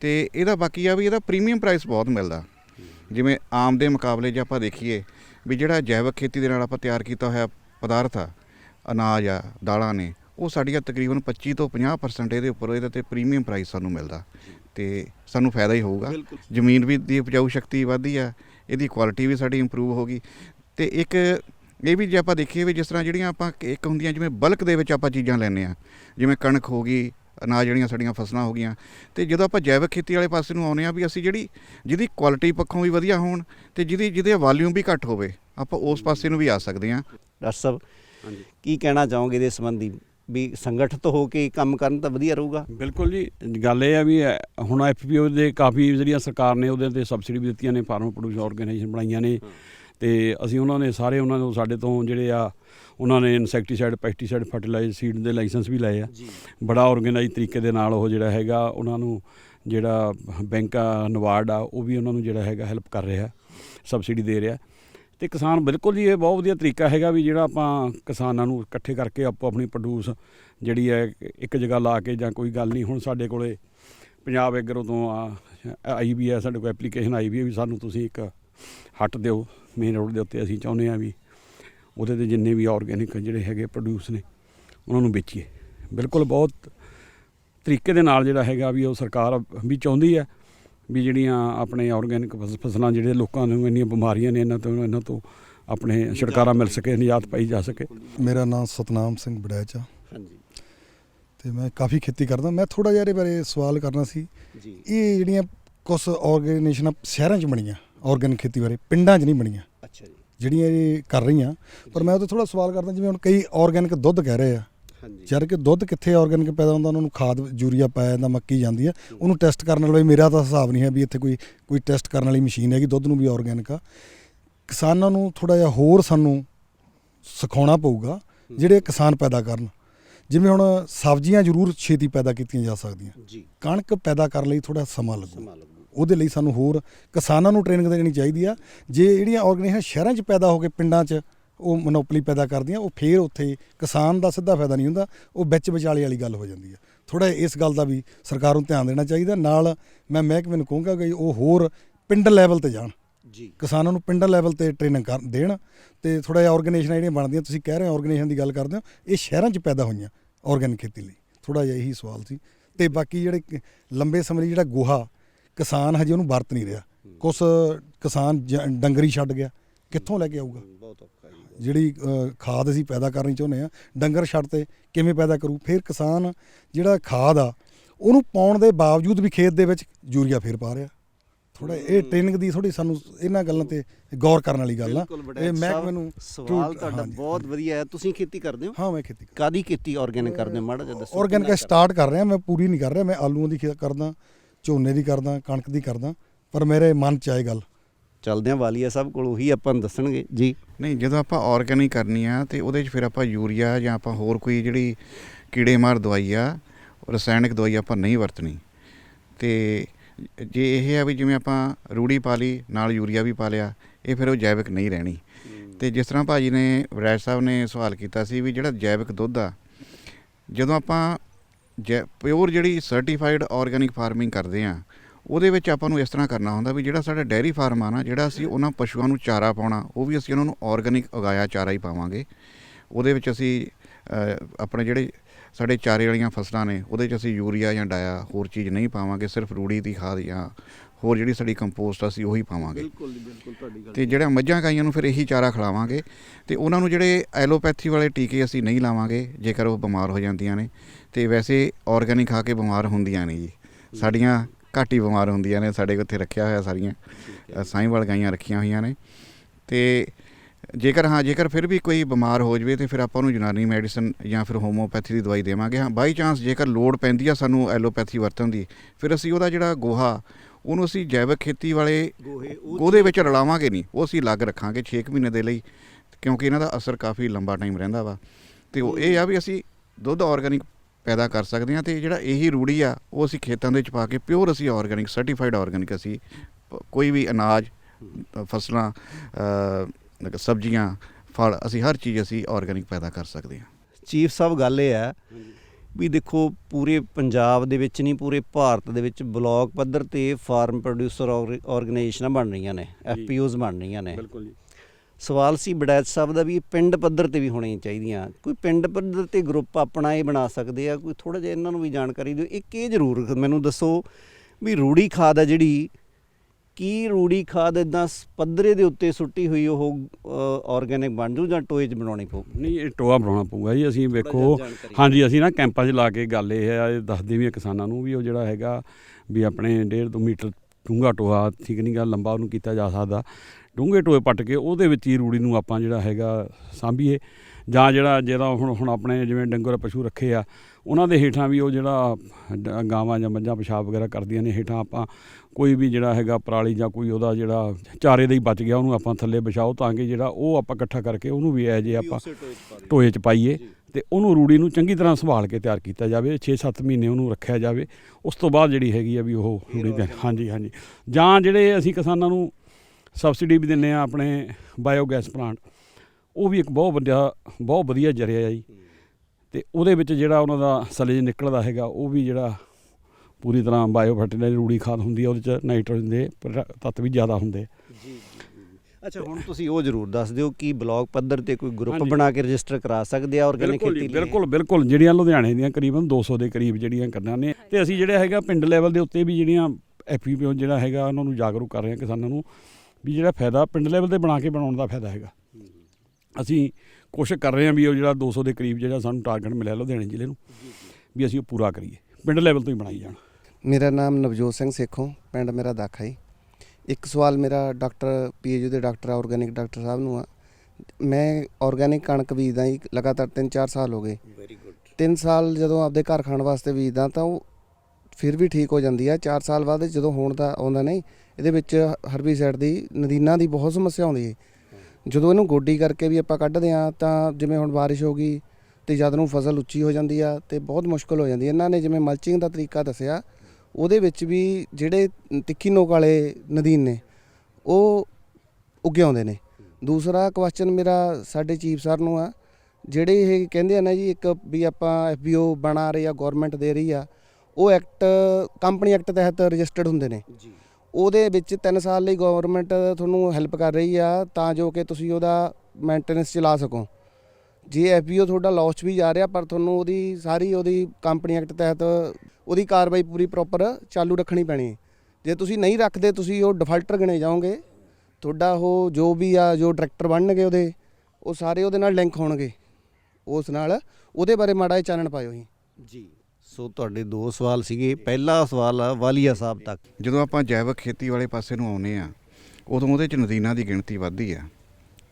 ਤੇ ਇਹਦਾ ਬਾਕੀ ਆ ਵੀ ਇਹਦਾ ਪ੍ਰੀਮੀਅਮ ਪ੍ਰਾਈਸ ਬਹੁਤ ਮਿਲਦਾ। ਜਿਵੇਂ ਆਮ ਦੇ ਮੁਕਾਬਲੇ ਜੇ ਆਪਾਂ ਦੇਖੀਏ ਵੀ ਜਿਹੜਾ ਜੈਵਿਕ ਖੇਤੀ ਦੇ ਨਾਲ ਆਪਾਂ ਤਿਆਰ ਕੀਤਾ ਹੋਇਆ ਪਦਾਰਥ ਆ ਅਨਾਜ ਆ ਦਾਲਾਂ ਨੇ ਉਹ ਸਾਡੀਆਂ ਤਕਰੀਬਨ 25 ਤੋਂ 50% ਇਹਦੇ ਉੱਪਰ ਇਹਦੇ ਤੇ ਪ੍ਰੀਮੀਅਮ ਪ੍ਰਾਈਸ ਸਾਨੂੰ ਮਿਲਦਾ। ਤੇ ਸਾਨੂੰ ਫਾਇਦਾ ਹੀ ਹੋਊਗਾ। ਜ਼ਮੀਨ ਵੀ ਦੀ ਉਪਜਾਊ ਸ਼ਕਤੀ ਵਧਦੀ ਆ ਇਹਦੀ ਕੁਆਲਿਟੀ ਵੀ ਸਾਡੀ ਇੰਪਰੂਵ ਹੋ ਗਈ। ਤੇ ਇੱਕ ਇਹ ਵੀ ਜੇ ਆਪਾਂ ਦੇਖੀਏ ਵੀ ਜਿਸ ਤਰ੍ਹਾਂ ਜਿਹੜੀਆਂ ਆਪਾਂ ਇੱਕ ਹੁੰਦੀਆਂ ਜਿਵੇਂ ਬਲਕ ਦੇ ਵਿੱਚ ਆਪਾਂ ਚੀਜ਼ਾਂ ਲੈਂਦੇ ਆ ਜਿਵੇਂ ਕਣਕ ਹੋ ਗਈ ਅਨਾਜ ਜਿਹੜੀਆਂ ਸਾਡੀਆਂ ਫਸਲਾਂ ਹੋ ਗਈਆਂ ਤੇ ਜਦੋਂ ਆਪਾਂ ਜੈਵਿਕ ਖੇਤੀ ਵਾਲੇ ਪਾਸੇ ਨੂੰ ਆਉਂਦੇ ਆ ਵੀ ਅਸੀਂ ਜਿਹੜੀ ਜਿਹਦੀ ਕੁਆਲਿਟੀ ਪੱਖੋਂ ਵੀ ਵਧੀਆ ਹੋਣ ਤੇ ਜਿਹਦੀ ਜਿਹਦੇ ਵਾਲੀਅਮ ਵੀ ਘੱਟ ਹੋਵੇ ਆਪਾਂ ਉਸ ਪਾਸੇ ਨੂੰ ਵੀ ਆ ਸਕਦੇ ਆ ਡਾਕਟਰ ਸਾਹਿਬ ਕੀ ਕਹਿਣਾ ਚਾਹੋਗੇ ਇਹਦੇ ਸੰਬੰਧੀ? ਵੀ ਸੰਗਠਿਤ ਹੋ ਕੇ ਕੰਮ ਕਰਨ ਤਾਂ ਵਧੀਆ ਰਹੂਗਾ। ਬਿਲਕੁਲ ਜੀ ਗੱਲ ਇਹ ਆ ਵੀ ਹੁਣ ਐਫਪੀਓ ਦੇ ਕਾਫੀ ਜਿਹੜੀਆਂ ਸਰਕਾਰ ਨੇ ਉਹਦੇ ਤੇ ਸਬਸਿਡੀ ਵੀ ਦਿੱਤੀਆਂ ਨੇ ਫਾਰਮ ਪ੍ਰੋਡਿਊਸਰ ਆਰਗੇਨਾਈਜੇਸ਼ਨ ਬਣਾਈਆਂ ਨੇ ਤੇ ਅਸੀਂ ਉਹਨਾਂ ਨੇ ਸਾਰੇ ਉਹਨਾਂ ਨੂੰ ਸਾਡੇ ਤੋਂ ਜਿਹੜੇ ਆ ਉਹਨਾਂ ਨੇ ਇਨਸੈਕਟੀਸਾਈਡ ਪੈਸਟੀਸਾਈਡ ਫਰਟੀਲਾਈਜ਼ਰ ਸੀਡ ਦੇ ਲਾਇਸੈਂਸ ਵੀ ਲਏ ਆ। ਜੀ। ਬੜਾ ਆਰਗੇਨਾਈਜ਼ ਤਰੀਕੇ ਦੇ ਨਾਲ ਉਹ ਜਿਹੜਾ ਹੈਗਾ ਉਹਨਾਂ ਨੂੰ ਜਿਹੜਾ ਬੈਂਕ ਨਵਾਰਡ ਆ ਉਹ ਵੀ ਉਹਨਾਂ ਨੂੰ ਜਿਹੜਾ ਹੈਗਾ ਹੈਲਪ ਕਰ ਰਿਹਾ ਸਬਸਿਡੀ ਦੇ ਰਿਹਾ। ਤੇ ਕਿਸਾਨ ਬਿਲਕੁਲ ਜੀ ਇਹ ਬਹੁਤ ਵਧੀਆ ਤਰੀਕਾ ਹੈਗਾ ਵੀ ਜਿਹੜਾ ਆਪਾਂ ਕਿਸਾਨਾਂ ਨੂੰ ਇਕੱਠੇ ਕਰਕੇ ਆਪੋ ਆਪਣੀ ਪ੍ਰੋਡਿਊਸ ਜਿਹੜੀ ਹੈ ਇੱਕ ਜਗ੍ਹਾ ਲਾ ਕੇ ਜਾਂ ਕੋਈ ਗੱਲ ਨਹੀਂ, ਹੁਣ ਸਾਡੇ ਕੋਲੇ ਪੰਜਾਬ ਐਗਰੋ ਤੋਂ ਆ, ਆਈ ਵੀ ਹੈ, ਸਾਡੇ ਕੋਲ ਐਪਲੀਕੇਸ਼ਨ ਆਈ ਵੀ ਹੈ ਵੀ ਸਾਨੂੰ ਤੁਸੀਂ ਇੱਕ ਹੱਟ ਦਿਓ ਮੇਨ ਰੋਡ ਦੇ ਉੱਤੇ ਅਸੀਂ ਚਾਹੁੰਦੇ ਆ ਵੀ ਉਹਦੇ ਤੇ ਜਿੰਨੇ ਵੀ ਆਰਗੇਨਿਕ ਜਿਹੜੇ ਹੈਗੇ ਪ੍ਰੋਡਿਊਸ ਨੇ, ਉਹਨਾਂ ਨੂੰ ਵੇਚੀਏ। ਬਿਲਕੁਲ ਬਹੁਤ ਤਰੀਕੇ ਦੇ ਨਾਲ ਜਿਹੜਾ ਹੈਗਾ ਵੀ ਉਹ ਸਰਕਾਰ ਵੀ ਚਾਹੁੰਦੀ ਹੈ ਵੀ ਜਿਹੜੀਆਂ ਆਪਣੇ ਆਰਗੇਨਿਕ ਫਸਲਾਂ ਜਿਹੜੇ ਲੋਕਾਂ ਨੂੰ ਇੰਨੀਆਂ ਬਿਮਾਰੀਆਂ ਨੇ ਇਹਨਾਂ ਤੋਂ ਇਹਨਾਂ ਤੋਂ ਆਪਣੇ ਛੁਟਕਾਰਾ ਮਿਲ ਸਕੇ ਨਿਜਾਤ ਪਾਈ ਜਾ ਸਕੇ। ਮੇਰਾ ਨਾਮ ਸਤਨਾਮ ਸਿੰਘ ਬੜੈਚ ਆ। ਹਾਂਜੀ। ਤੇ ਮੈਂ ਕਾਫੀ ਖੇਤੀ ਕਰਦਾ। ਮੈਂ ਥੋੜਾ ਜਿਹਾ ਇਹਦੇ ਬਾਰੇ ਸਵਾਲ ਕਰਨਾ ਸੀ। ਜੀ। ਇਹ ਜਿਹੜੀਆਂ ਕੁਝ ਆਰਗੇਨਾਈਜੇਸ਼ਨਾਂ ਸ਼ਹਿਰਾਂ 'ਚ ਬਣੀਆਂ ਆਰਗੈਨਿਕ ਖੇਤੀ ਬਾਰੇ ਪਿੰਡਾਂ 'ਚ ਨਹੀਂ ਬਣੀਆਂ ਅੱਛਾ ਜੀ। ਜਿਹੜੀਆਂ ਇਹ ਕਰ ਰਹੀਆਂ। ਪਰ ਮੈਂ ਉਹ ਥੋੜਾ ਸਵਾਲ ਕਰਦਾ ਜਿਵੇਂ ਹੁਣ ਕਈ ਆਰਗੈਨਿਕ ਦੁੱਧ ਕਹਿ ਰਹੇ ਆ। ਜਦ ਕਿ ਦੁੱਧ ਕਿੱਥੇ ਆਰਗੈਨਿਕ ਪੈਦਾ ਹੁੰਦਾ ਉਹਨਾਂ ਨੂੰ ਖਾਦ ਯੂਰੀਆ ਪਾਇਆ ਜਾਂਦਾ ਮੱਕੀ ਜਾਂਦੀ ਆ ਉਹਨੂੰ ਟੈਸਟ ਕਰਨ ਵਾਲਾ ਮੇਰਾ ਤਾਂ ਹਿਸਾਬ ਨਹੀਂ ਹੈ ਵੀ ਇੱਥੇ ਕੋਈ ਕੋਈ ਟੈਸਟ ਕਰਨ ਵਾਲੀ ਮਸ਼ੀਨ ਹੈਗੀ ਦੁੱਧ ਨੂੰ ਵੀ ਆਰਗੈਨਿਕ ਆ। ਕਿਸਾਨਾਂ ਨੂੰ ਥੋੜਾ ਜਿਹਾ ਹੋਰ ਸਾਨੂੰ ਸਿਖਾਉਣਾ ਪਊਗਾ ਜਿਹੜੇ ਕਿਸਾਨ ਪੈਦਾ ਕਰਨ। ਜਿਵੇਂ ਹੁਣ ਸਬਜ਼ੀਆਂ ਜ਼ਰੂਰ ਛੇਤੀ ਪੈਦਾ ਕੀਤੀਆਂ ਜਾ ਸਕਦੀਆਂ। ਜੀ। ਕਣਕ ਪੈਦਾ ਕਰਨ ਲਈ ਥੋੜਾ ਸਮਾਂ ਲੱਗੂ। ਸਮਾਂ ਲੱਗੂ। ਉਹਦੇ ਲਈ ਸਾਨੂੰ ਹੋਰ ਕਿਸਾਨਾਂ ਨੂੰ ਟ੍ਰੇਨਿੰਗ ਦੇਣੀ ਚਾਹੀਦੀ ਆ। ਜੇ ਜਿਹੜੀਆਂ ਆਰਗੇਨਾਈਜੇਸ਼ਨ ਸ਼ਹਿਰਾਂ 'ਚ ਪੈਦਾ ਹੋ ਕੇ ਪਿੰਡਾਂ 'ਚ ਉਹ ਮੋਨੋਪੋਲੀ ਪੈਦਾ ਕਰਦੀਆਂ ਉਹ ਫੇਰ ਉੱਥੇ ਕਿਸਾਨ ਦਾ ਸਿੱਧਾ ਫਾਇਦਾ ਨਹੀਂ ਹੁੰਦਾ ਉਹ ਵਿੱਚ ਵਿਚਾਲੇ ਵਾਲੀ ਗੱਲ ਹੋ ਜਾਂਦੀ ਆ ਥੋੜਾ ਇਸ ਗੱਲ ਦਾ ਵੀ ਸਰਕਾਰ ਨੂੰ ਧਿਆਨ ਦੇਣਾ ਚਾਹੀਦਾ। ਨਾਲ ਮੈਂ ਮਹਿਕਮੇ ਨੂੰ ਕਹੂੰਗਾ ਕਿ ਉਹ ਹੋਰ ਪਿੰਡ ਲੈਵਲ ਤੇ ਜਾਣ। ਜੀ। ਕਿਸਾਨਾਂ ਨੂੰ ਪਿੰਡ ਲੈਵਲ ਤੇ ਟ੍ਰੇਨਿੰਗ ਕਰ ਦੇਣ ਤੇ ਥੋੜਾ ਜਿਹਾ ਆਰਗੇਨਾਈਜੇਸ਼ਨਾਂ ਜਿਹੜੀਆਂ ਬਣਦੀਆਂ ਤੁਸੀਂ ਕਹਿ ਰਹੇ ਹੋ ਆਰਗੇਨਾਈਜੇਸ਼ਨ ਦੀ ਗੱਲ ਕਰਦੇ ਹੋ ਇਹ ਸ਼ਹਿਰਾਂ 'ਚ ਪੈਦਾ ਹੋਈਆਂ ਆਰਗੈਨਿਕ ਖੇਤੀ ਲਈ। ਥੋੜਾ ਜਿਹਾ ਇਹੀ ਸਵਾਲ ਸੀ। ਤੇ ਬਾਕੀ ਜਿਹੜੇ ਲੰਬੇ ਸਮੇਂ ਲਈ ਜਿਹੜਾ ਗੋਹਾ ਕਿਸਾਨ ਹਜੇ ਉਹਨੂੰ ਵਰਤ ਨਹੀਂ ਰਿਹਾ। ਕੁਝ ਕਿਸਾਨ ਡੰਗਰੀ ਛੱਡ ਗਿਆ। ਕਿੱਥੋਂ ਲੈ ਕੇ ਆਊਗਾ? ਬਹੁਤ ਔਖਾ। ਜਿਹੜੀ ਖਾਦ ਅਸੀਂ ਪੈਦਾ ਕਰਨੀ ਚਾਹੁੰਦੇ ਆ ਡੰਗਰ ਛੱਡ ਤੇ ਕਿਵੇਂ ਪੈਦਾ ਕਰੂ? ਫਿਰ ਕਿਸਾਨ ਜਿਹੜਾ ਖਾਦ ਆ ਉਹਨੂੰ ਪਾਉਣ ਦੇ ਬਾਵਜੂਦ ਵੀ ਖੇਤ ਦੇ ਵਿੱਚ ਯੂਰੀਆ ਫੇਰ ਪਾ ਰਿਹਾ। ਥੋੜਾ ਇਹ ਟ੍ਰੇਨਿੰਗ ਦੀ ਥੋੜੀ ਸਾਨੂੰ ਇਹਨਾਂ ਗੱਲਾਂ ਤੇ ਗੌਰ ਕਰਨ ਵਾਲੀ ਗੱਲ ਆ। ਇਹ ਮੈਂ ਮੈਨੂੰ ਸਵਾਲ ਤੁਹਾਡਾ ਬਹੁਤ ਵਧੀਆ ਹੈ। ਤੁਸੀਂ ਖੇਤੀ ਕਰਦੇ ਹੋ? ਹਾਂ ਮੈਂ ਖੇਤੀ ਕਾਦੀ ਖੇਤੀ ਆਰਗੈਨਿਕ ਕਰਦੇ ਮਾੜਾ ਜਿਹਾ ਦੱਸੋ। ਆਰਗੈਨਿਕ ਸਟਾਰਟ ਕਰ ਰਿਹਾ ਮੈਂ ਪੂਰੀ ਨਹੀਂ ਕਰ ਰਿਹਾ ਮੈਂ ਆਲੂਆਂ ਦੀ ਖੇ- ਕਰਦਾ ਝੋਨੇ ਦੀ ਕਰਦਾ ਕਣਕ ਦੀ ਕਰਦਾ ਪਰ ਮੇਰੇ ਮਨ ਚ ਆਏ ਗੱਲ। ਚੱਲਦੇ ਆ ਵਾਲੀਆ ਸਾਹਿਬ ਕੋਲ ਉਹੀ ਆਪਾਂ ਨੂੰ ਦੱਸਣਗੇ ਜੀ। ਨਹੀਂ ਜਦੋਂ ਆਪਾਂ ਆਰਗੈਨਿਕ ਕਰਨੀ ਆ ਤੇ ਉਹਦੇ 'ਚ ਫਿਰ ਆਪਾਂ ਯੂਰੀਆ ਜਾਂ ਆਪਾਂ ਹੋਰ ਕੋਈ ਜਿਹੜੀ ਕੀੜੇ ਮਾਰ ਦਵਾਈ ਆ ਰਸਾਇਣਿਕ ਦਵਾਈ ਆਪਾਂ ਨਹੀਂ ਵਰਤਣੀ। ਤੇ ਜੇ ਇਹ ਆ ਵੀ ਜਿਵੇਂ ਆਪਾਂ ਰੂੜੀ ਪਾ ਲਈ ਨਾਲ ਯੂਰੀਆ ਵੀ ਪਾ ਲਿਆ ਇਹ ਫਿਰ ਉਹ ਜੈਵਿਕ ਨਹੀਂ ਰਹਿਣੀ। ਤੇ ਜਿਸ ਤਰ੍ਹਾਂ ਭਾਜੀ ਨੇ ਵਰੈਜ ਸਾਹਿਬ ਨੇ ਸਵਾਲ ਕੀਤਾ ਸੀ ਵੀ ਜਿਹੜਾ ਜੈਵਿਕ ਦੁੱਧ ਆ ਜਦੋਂ ਆਪਾਂ ਪਿਓਰ ਜਿਹੜੀ ਸਰਟੀਫਾਈਡ ਆਰਗੈਨਿਕ ਫਾਰਮਿੰਗ ਕਰਦੇ ਆ ਉਹਦੇ ਵਿੱਚ ਆਪਾਂ ਨੂੰ ਇਸ ਤਰ੍ਹਾਂ ਕਰਨਾ ਹੁੰਦਾ ਵੀ ਜਿਹੜਾ ਸਾਡਾ ਡੈਰੀ ਫਾਰਮ ਆ ਨਾ ਜਿਹੜਾ ਅਸੀਂ ਉਹਨਾਂ ਪਸ਼ੂਆਂ ਨੂੰ ਚਾਰਾ ਪਾਉਣਾ ਉਹ ਵੀ ਅਸੀਂ ਉਹਨਾਂ ਨੂੰ ਆਰਗੈਨਿਕ ਉਗਾਇਆ ਚਾਰਾ ਹੀ ਪਾਵਾਂਗੇ। ਉਹਦੇ ਵਿੱਚ ਅਸੀਂ ਆਪਣੇ ਜਿਹੜੇ ਸਾਡੇ ਚਾਰੇ ਵਾਲੀਆਂ ਫਸਲਾਂ ਨੇ ਉਹਦੇ 'ਚ ਅਸੀਂ ਯੂਰੀਆ ਜਾਂ ਡਾਇਆ ਹੋਰ ਚੀਜ਼ ਨਹੀਂ ਪਾਵਾਂਗੇ ਸਿਰਫ ਰੂੜੀ ਦੀ ਖਾਦ ਜਾਂ ਹੋਰ ਜਿਹੜੀ ਸਾਡੀ ਕੰਪੋਸਟ ਅਸੀਂ ਉਹੀ ਪਾਵਾਂਗੇ। ਬਿਲਕੁਲ ਬਿਲਕੁਲ ਤੁਹਾਡੀ ਤੇ ਜਿਹੜਾ ਮੱਝਾਂ ਗਾਈਆਂ ਨੂੰ ਫਿਰ ਇਹੀ ਚਾਰਾ ਖਿਲਾਵਾਂਗੇ ਤੇ ਉਹਨਾਂ ਨੂੰ ਜਿਹੜੇ ਐਲੋਪੈਥੀ ਵਾਲੇ ਟੀਕੇ ਅਸੀਂ ਨਹੀਂ ਲਾਵਾਂਗੇ ਜੇਕਰ ਉਹ ਬਿਮਾਰ ਹੋ ਜਾਂਦੀਆਂ ਨੇ। ਤੇ ਵੈਸੇ ਆਰਗੈਨਿਕ ਖਾ ਕੇ ਬਿਮਾਰ ਹੁੰਦੀਆਂ ਨੇ ਜੀ। ਸਾਡੀਆਂ ਘੱਟ ਹੀ ਬਿਮਾਰ ਹੁੰਦੀਆਂ ਨੇ ਸਾਡੇ ਉੱਥੇ ਰੱਖਿਆ ਹੋਇਆ ਸਾਰੀਆਂ। ਸਾਈਂਵਾਲ ਗਾਈਆਂ ਰੱਖੀਆਂ ਹੋਈਆਂ ਨੇ। ਤੇ ਜੇਕਰ ਹਾਂ ਜੇਕਰ ਫਿਰ ਵੀ ਕੋਈ ਬਿਮਾਰ ਹੋ ਜਵੇ ਤੇ ਫਿਰ ਆਪਾਂ ਉਹਨੂੰ ਯੂਨਾਨੀ ਮੈਡੀਸਨ ਜਾਂ ਫਿਰ ਹੋਮੋਪੈਥੀ ਦੀ ਦਵਾਈ ਦੇਵਾਂਗੇ। ਹਾਂ ਬਾਈ ਚਾਂਸ ਜੇਕਰ ਲੋੜ ਪੈਂਦੀ ਆ ਸਾਨੂੰ ਐਲੋਪੈਥੀ ਵਰਤਣ ਦੀ ਫਿਰ ਅਸੀਂ ਉਹਦਾ ਜਿਹੜਾ ਗੋਹਾ ਉਹਨੂੰ ਅਸੀਂ ਜੈਵਿਕ ਖੇਤੀ ਵਾਲੇ ਉਹਦੇ ਵਿੱਚ ਰਲਾਵਾਂਗੇ ਨਹੀਂ ਉਹ ਅਸੀਂ ਅਲੱਗ ਰੱਖਾਂਗੇ 6 ਮਹੀਨੇ ਦੇ ਲਈ ਕਿਉਂਕਿ ਇਹਨਾਂ ਦਾ ਅਸਰ ਕਾਫੀ ਲੰਬਾ ਟਾਈਮ ਰਹਿੰਦਾ ਵਾ। ਤੇ ਉਹ ਇਹ ਆ ਵੀ ਅਸੀਂ ਦੁੱਧ ਆਰਗੈਨਿਕ ਪੈਦਾ ਕਰ ਸਕਦੇ ਹਾਂ ਤੇ ਜਿਹੜਾ ਇਹੀ ਰੂੜੀ ਆ ਉਹ ਅਸੀਂ ਖੇਤਾਂ ਦੇ ਵਿੱਚ ਪਾ ਕੇ ਪਿਓਰ ਅਸੀਂ ਆਰਗੈਨਿਕ ਸਰਟੀਫਾਈਡ ਆਰਗੈਨਿਕ ਅਸੀਂ ਕੋਈ ਵੀ ਅਨਾਜ ਫਸਲਾਂ ਸਬਜ਼ੀਆਂ ਫਲ ਅਸੀਂ ਹਰ ਚੀਜ਼ ਅਸੀਂ ਆਰਗੈਨਿਕ ਪੈਦਾ ਕਰ ਸਕਦੇ ਹਾਂ। ਚੀਫ ਸਾਹਿਬ ਗੱਲ ਇਹ ਹੈ ਵੀ ਦੇਖੋ ਪੂਰੇ ਪੰਜਾਬ ਦੇ ਵਿੱਚ ਨਹੀਂ ਪੂਰੇ ਭਾਰਤ ਦੇ ਵਿੱਚ ਬਲਾਕ ਪੱਧਰ ਤੇ ਫਾਰਮ ਪ੍ਰੋਡਿਊਸਰ ਆਰਗੇਨਾਈਜੇਸ਼ਨਾਂ ਬਣ ਰਹੀਆਂ ਨੇ ਐਫਪੀਓਜ਼ ਬਣ ਰਹੀਆਂ ਨੇ। ਬਿਲਕੁਲ ਜੀ। ਸਵਾਲ ਸੀ ਬੜੈਚ ਸਾਹਿਬ ਦਾ ਵੀ ਇਹ ਪਿੰਡ ਪੱਧਰ ਤੇ ਵੀ ਹੋਣੀਆਂ ਚਾਹੀਦੀਆਂ। ਕੋਈ ਪਿੰਡ ਪੱਧਰ ਤੇ ਗਰੁੱਪ ਆਪਣਾ ਇਹ ਬਣਾ ਸਕਦੇ ਆ? ਕੋਈ ਥੋੜਾ ਜਿਹਾ ਇਹਨਾਂ ਨੂੰ ਵੀ ਜਾਣਕਾਰੀ ਦਿਓ। ਇੱਕ ਇਹ ਜ਼ਰੂਰ ਮੈਨੂੰ ਦੱਸੋ ਵੀ ਰੂੜੀ ਖਾਦ ਆ ਜਿਹੜੀ ਕੀ ਰੂੜੀ ਖਾਦ ਇਦਾਂ ਪੱਧਰੇ ਦੇ ਉੱਤੇ ਸੁੱਟੀ ਹੋਈ ਉਹ ਆਰਗੇਨਿਕ ਬਣ ਜੂ ਜਾਂ ਟੋਏ 'ਚ ਬਣਾਉਣੀ ਪਊ? ਨਹੀਂ ਇਹ ਟੋਆ ਬਣਾਉਣਾ ਪਊਗਾ ਜੀ। ਅਸੀਂ ਵੇਖੋ। ਹਾਂਜੀ ਅਸੀਂ ਨਾ ਕੈਂਪਾਂ 'ਚ ਲਾ ਕੇ ਗੱਲ ਇਹ ਇਹ ਦੱਸਦੇ ਵੀ ਆ ਕਿਸਾਨਾਂ ਨੂੰ ਵੀ ਉਹ ਜਿਹੜਾ ਹੈਗਾ ਵੀ ਆਪਣੇ 1.5 2 ਮੀਟਰ ਡੂੰਘਾ ਟੋਆ ਠੀਕ ਨਹੀਂ ਗਾ ਲੰਬਾ ਉਹਨੂੰ ਕੀਤਾ ਜਾ ਸਕਦਾ। ਡੂੰਘੇ ਟੋਏ ਪੱਟ ਕੇ ਉਹਦੇ ਵਿੱਚ ਹੀ ਰੂੜੀ ਨੂੰ ਆਪਾਂ ਜਿਹੜਾ ਹੈਗਾ ਸਾਂਭੀਏ ਜਾਂ ਜਿਹੜਾ ਜਿਹੜਾ ਹੁਣ ਹੁਣ ਆਪਣੇ ਜਿਵੇਂ ਡੰਗਰ ਪਸ਼ੂ ਰੱਖੇ ਆ ਉਹਨਾਂ ਦੇ ਹੇਠਾਂ ਵੀ ਉਹ ਜਿਹੜਾ ਗਾਵਾਂ ਜਾਂ ਮੱਝਾਂ ਪਿਸ਼ਾਬ ਵਗੈਰਾ ਕਰਦੀਆਂ ਨੇ ਹੇਠਾਂ ਆਪਾਂ ਕੋਈ ਵੀ ਜਿਹੜਾ ਹੈਗਾ ਪਰਾਲੀ ਜਾਂ ਕੋਈ ਉਹਦਾ ਜਿਹੜਾ ਚਾਰੇ ਦਾ ਹੀ ਬਚ ਗਿਆ ਉਹਨੂੰ ਆਪਾਂ ਥੱਲੇ ਵਿਛਾਓ ਤਾਂ ਕਿ ਜਿਹੜਾ ਉਹ ਆਪਾਂ ਇਕੱਠਾ ਕਰਕੇ ਉਹਨੂੰ ਵੀ ਐ ਜੇ ਆਪਾਂ ਟੋਏ 'ਚ ਪਾਈਏ ਤੇ ਉਹਨੂੰ ਰੂੜੀ ਨੂੰ ਚੰਗੀ ਤਰ੍ਹਾਂ ਸੰਭਾਲ ਕੇ ਤਿਆਰ ਕੀਤਾ ਜਾਵੇ 6-7 ਮਹੀਨੇ ਉਹਨੂੰ ਰੱਖਿਆ ਜਾਵੇ ਉਸ ਤੋਂ ਬਾਅਦ ਜਿਹੜੀ ਹੈਗੀ ਆ ਵੀ ਉਹ ਰੂੜੀ ਹਾਂਜੀ ਹਾਂਜੀ। ਜਾਂ ਜਿਹੜੇ ਅਸੀਂ ਕਿਸਾਨਾਂ ਨੂੰ ਸਬਸਿਡੀ ਵੀ ਦਿੰਨੇ ਆ ਆਪਣੇ ਬਾਇਓਗੈਸ ਪਲਾਂਟ। ਉਹ ਵੀ ਇੱਕ ਬਹੁਤ ਵਧੀਆ ਬਹੁਤ ਵਧੀਆ ਜਰੀਆ ਹੈ ਜੀ। ਤੇ ਉਹਦੇ ਵਿੱਚ ਜਿਹੜਾ ਉਹਨਾਂ ਦਾ ਸਲੇਜ ਨਿਕਲਦਾ ਹੈਗਾ ਉਹ ਵੀ ਜਿਹੜਾ ਪੂਰੀ ਤਰ੍ਹਾਂ ਬਾਇਓ ਫਰਟੀਲਾਈਜ਼ਰ ਰੂੜੀ ਖਾਦ ਹੁੰਦੀ ਹੈ ਉਹਦੇ ਚ ਨਾਈਟ੍ਰੋਜਨ ਦੇ ਤੱਤ ਵੀ ਜ਼ਿਆਦਾ ਹੁੰਦੇ ਜੀ ਅੱਛਾ ਹੁਣ ਤੁਸੀਂ ਉਹ ਜ਼ਰੂਰ ਦੱਸ ਦਿਓ ਕਿ ਬਲਾਕ ਪੱਧਰ ਤੇ ਕੋਈ ਗਰੁੱਪ। ਬਣਾ ਕੇ ਰਜਿਸਟਰ ਕਰਾ ਸਕਦੇ ਆ ਬਿਲਕੁਲ ਖੇਤੀ ਲਈ? ਬਿਲਕੁਲ ਬਿਲਕੁਲ। ਜਿਹੜੀਆਂ ਲੁਧਿਆਣੇ ਦੀਆਂ ਕਰੀਬਨ 200 ਦੇ ਕਰੀਬ ਜਿਹੜੀਆਂ ਕਰਨਾ ਨੇ ਤੇ ਅਸੀਂ ਜਿਹੜਾ ਹੈਗਾ ਪਿੰਡ ਲੈਵਲ ਦੇ ਉੱਤੇ ਵੀ ਜਿਹੜੀਆਂ ਐਫਪੀਓ ਜਿਹੜਾ ਹੈਗਾ ਉਹਨਾਂ ਨੂੰ ਜਾਗਰੂਕ ਕਰ ਰਹੇ ਹਾਂ ਕਿਸਾਨਾਂ ਨੂੰ। ਵੀ ਜਿਹੜਾ ਫਾਇਦਾ ਪਿੰਡ ਲੈਵਲ ਤੇ ਬਣਾ ਕੇ ਬਣਾਉਣ ਦਾ ਫਾਇਦਾ ਹੈਗਾ। ਅਸੀਂ ਕੋਸ਼ਿਸ਼ ਕਰ ਰਹੇ ਹਾਂ ਵੀ ਉਹ ਜਿਹੜਾ 200 ਦੇ ਕਰੀਬ ਜਿਹੜਾ ਸਾਨੂੰ ਟਾਰਗੇਟ ਮਿਲਿਆ ਲੁਧਿਆਣੇ ਜ਼ਿਲ੍ਹੇ ਨੂੰ ਵੀ ਅਸੀਂ ਉਹ ਪੂਰਾ ਕਰੀਏ। ਪਿੰਡ ਲੈਵਲ ਤੋਂ ਹੀ ਬਣਾਈ ਜਾਣ। ਮੇਰਾ ਨਾਮ ਨਵਜੋਤ ਸਿੰਘ ਸੇਖੋਂ ਪਿੰਡ ਮੇਰਾ ਦਾਖਾ ਜੀ। ਇੱਕ ਸਵਾਲ ਮੇਰਾ ਡਾਕਟਰ ਪੀਏਯੂ ਦੇ ਡਾਕਟਰ ਆਰਗੈਨਿਕ ਡਾਕਟਰ ਸਾਹਿਬ ਨੂੰ ਆ। ਮੈਂ ਆਰਗੈਨਿਕ ਕਣਕ ਬੀਜਦਾ ਜੀ ਲਗਾਤਾਰ 3-4 ਸਾਲ ਹੋ ਗਏ। ਵੈਰੀ ਗੁੱਡ 3 ਸਾਲ ਜਦੋਂ ਆਪਦੇ ਘਰ ਖਾਣ ਵਾਸਤੇ ਬੀਜਦਾ ਤਾਂ ਉਹ ਫਿਰ ਵੀ ਠੀਕ ਹੋ ਜਾਂਦੀ ਆ। 4 ਸਾਲ ਬਾਅਦ ਜਦੋਂ ਹੋਣ ਦਾ ਆਉਂਦਾ ਨਹੀਂ ਇਹਦੇ ਵਿੱਚ ਹਰਬੀਸਾਈਡ ਦੀ, ਨਦੀਨਾਂ ਦੀ ਬਹੁਤ ਸਮੱਸਿਆ ਆਉਂਦੀ ਹੈ। ਜਦੋਂ ਇਹਨੂੰ ਗੋਡੀ ਕਰਕੇ ਵੀ ਆਪਾਂ ਕੱਢਦੇ ਆ ਤਾਂ ਜਿਵੇਂ ਹੁਣ ਬਾਰਿਸ਼ ਹੋ ਗਈ ਤੇ ਜਦ ਨੂੰ ਫਸਲ ਉੱਚੀ ਹੋ ਜਾਂਦੀ ਆ ਤੇ ਬਹੁਤ ਮੁਸ਼ਕਲ ਹੋ ਜਾਂਦੀ ਹੈ। ਇਹਨਾਂ ਨੇ ਜਿਵੇਂ ਮਲਚਿੰਗ ਦਾ ਤਰੀਕਾ ਦੱਸਿਆ, ਉਹਦੇ ਵਿੱਚ ਵੀ ਜਿਹੜੇ ਤਿੱਖੀ ਨੋਕ ਵਾਲੇ ਨਦੀਨ ਨੇ, ਉਹ ਉੱਗੇ ਆਉਂਦੇ ਨੇ। ਦੂਸਰਾ ਕੁਐਸਚਨ ਮੇਰਾ ਸਾਡੇ ਚੀਫ ਸਰ ਨੂੰ ਆ, ਜਿਹੜੇ ਇਹ ਕਹਿੰਦੇ ਆ ਨਾ ਜੀ ਇੱਕ ਵੀ ਆਪਾਂ ਐਫਬੀਓ ਬਣਾ ਰਹੇ ਆ ਗਵਰਨਮੈਂਟ ਦੇ ਰਹੀ ਆ, ਉਹ ਐਕਟ ਕੰਪਨੀ ਐਕਟ ਤਹਿਤ ਰਜਿਸਟਰਡ ਹੁੰਦੇ ਨੇ। ਜੀ। ਉਹਦੇ ਵਿੱਚ 3 ਸਾਲ ਲਈ ਗਵਰਨਮੈਂਟ ਤੁਹਾਨੂੰ ਹੈਲਪ ਕਰ ਰਹੀ ਆ, ਤਾਂ ਜੋ ਕਿ ਤੁਸੀਂ ਉਹਦਾ ਮੇਨਟੇਨੈਂਸ ਚਲਾ ਸਕੋ। ਜੇ ਐਫਬੀਓ ਤੁਹਾਡਾ ਲਾਸ 'ਚ ਵੀ ਜਾ ਰਿਹਾ, ਪਰ ਤੁਹਾਨੂੰ ਉਹਦੀ ਸਾਰੀ ਉਹਦੀ ਕੰਪਨੀ ਐਕਟ ਤਹਿਤ ਉਹਦੀ ਕਾਰਵਾਈ ਪੂਰੀ ਪ੍ਰੋਪਰ ਚਾਲੂ ਰੱਖਣੀ ਪੈਣੀ ਹੈ। ਜੇ ਤੁਸੀਂ ਨਹੀਂ ਰੱਖਦੇ, ਤੁਸੀਂ ਉਹ ਡਿਫਾਲਟਰ ਗਣੇ ਜਾਓਗੇ। ਤੁਹਾਡਾ ਉਹ ਜੋ ਵੀ ਆ, ਜੋ ਡਾਇਰੈਕਟਰ ਬਣਨਗੇ ਉਹਦੇ, ਉਹ ਸਾਰੇ ਉਹਦੇ ਨਾਲ ਲਿੰਕ ਹੋਣਗੇ। ਉਸ ਨਾਲ ਉਹਦੇ ਬਾਰੇ ਮਾੜਾ ਜਿਹਾ ਚਾਨਣ ਪਾਇਓ ਜੀ। ਜੀ। ਸੋ ਤੁਹਾਡੇ ਦੋ ਸਵਾਲ ਸੀਗੇ। ਪਹਿਲਾ ਸਵਾਲ ਆ ਵਾਲੀਆ ਸਾਹਿਬ ਤੱਕ। ਜਦੋਂ ਆਪਾਂ ਜੈਵਿਕ ਖੇਤੀ ਵਾਲੇ ਪਾਸੇ ਨੂੰ ਆਉਨੇ ਆ ਉਦੋਂ ਉਹਦੇ ਚ ਨਦੀਨਾਂ ਦੀ ਗਿਣਤੀ ਵੱਧਦੀ ਆ।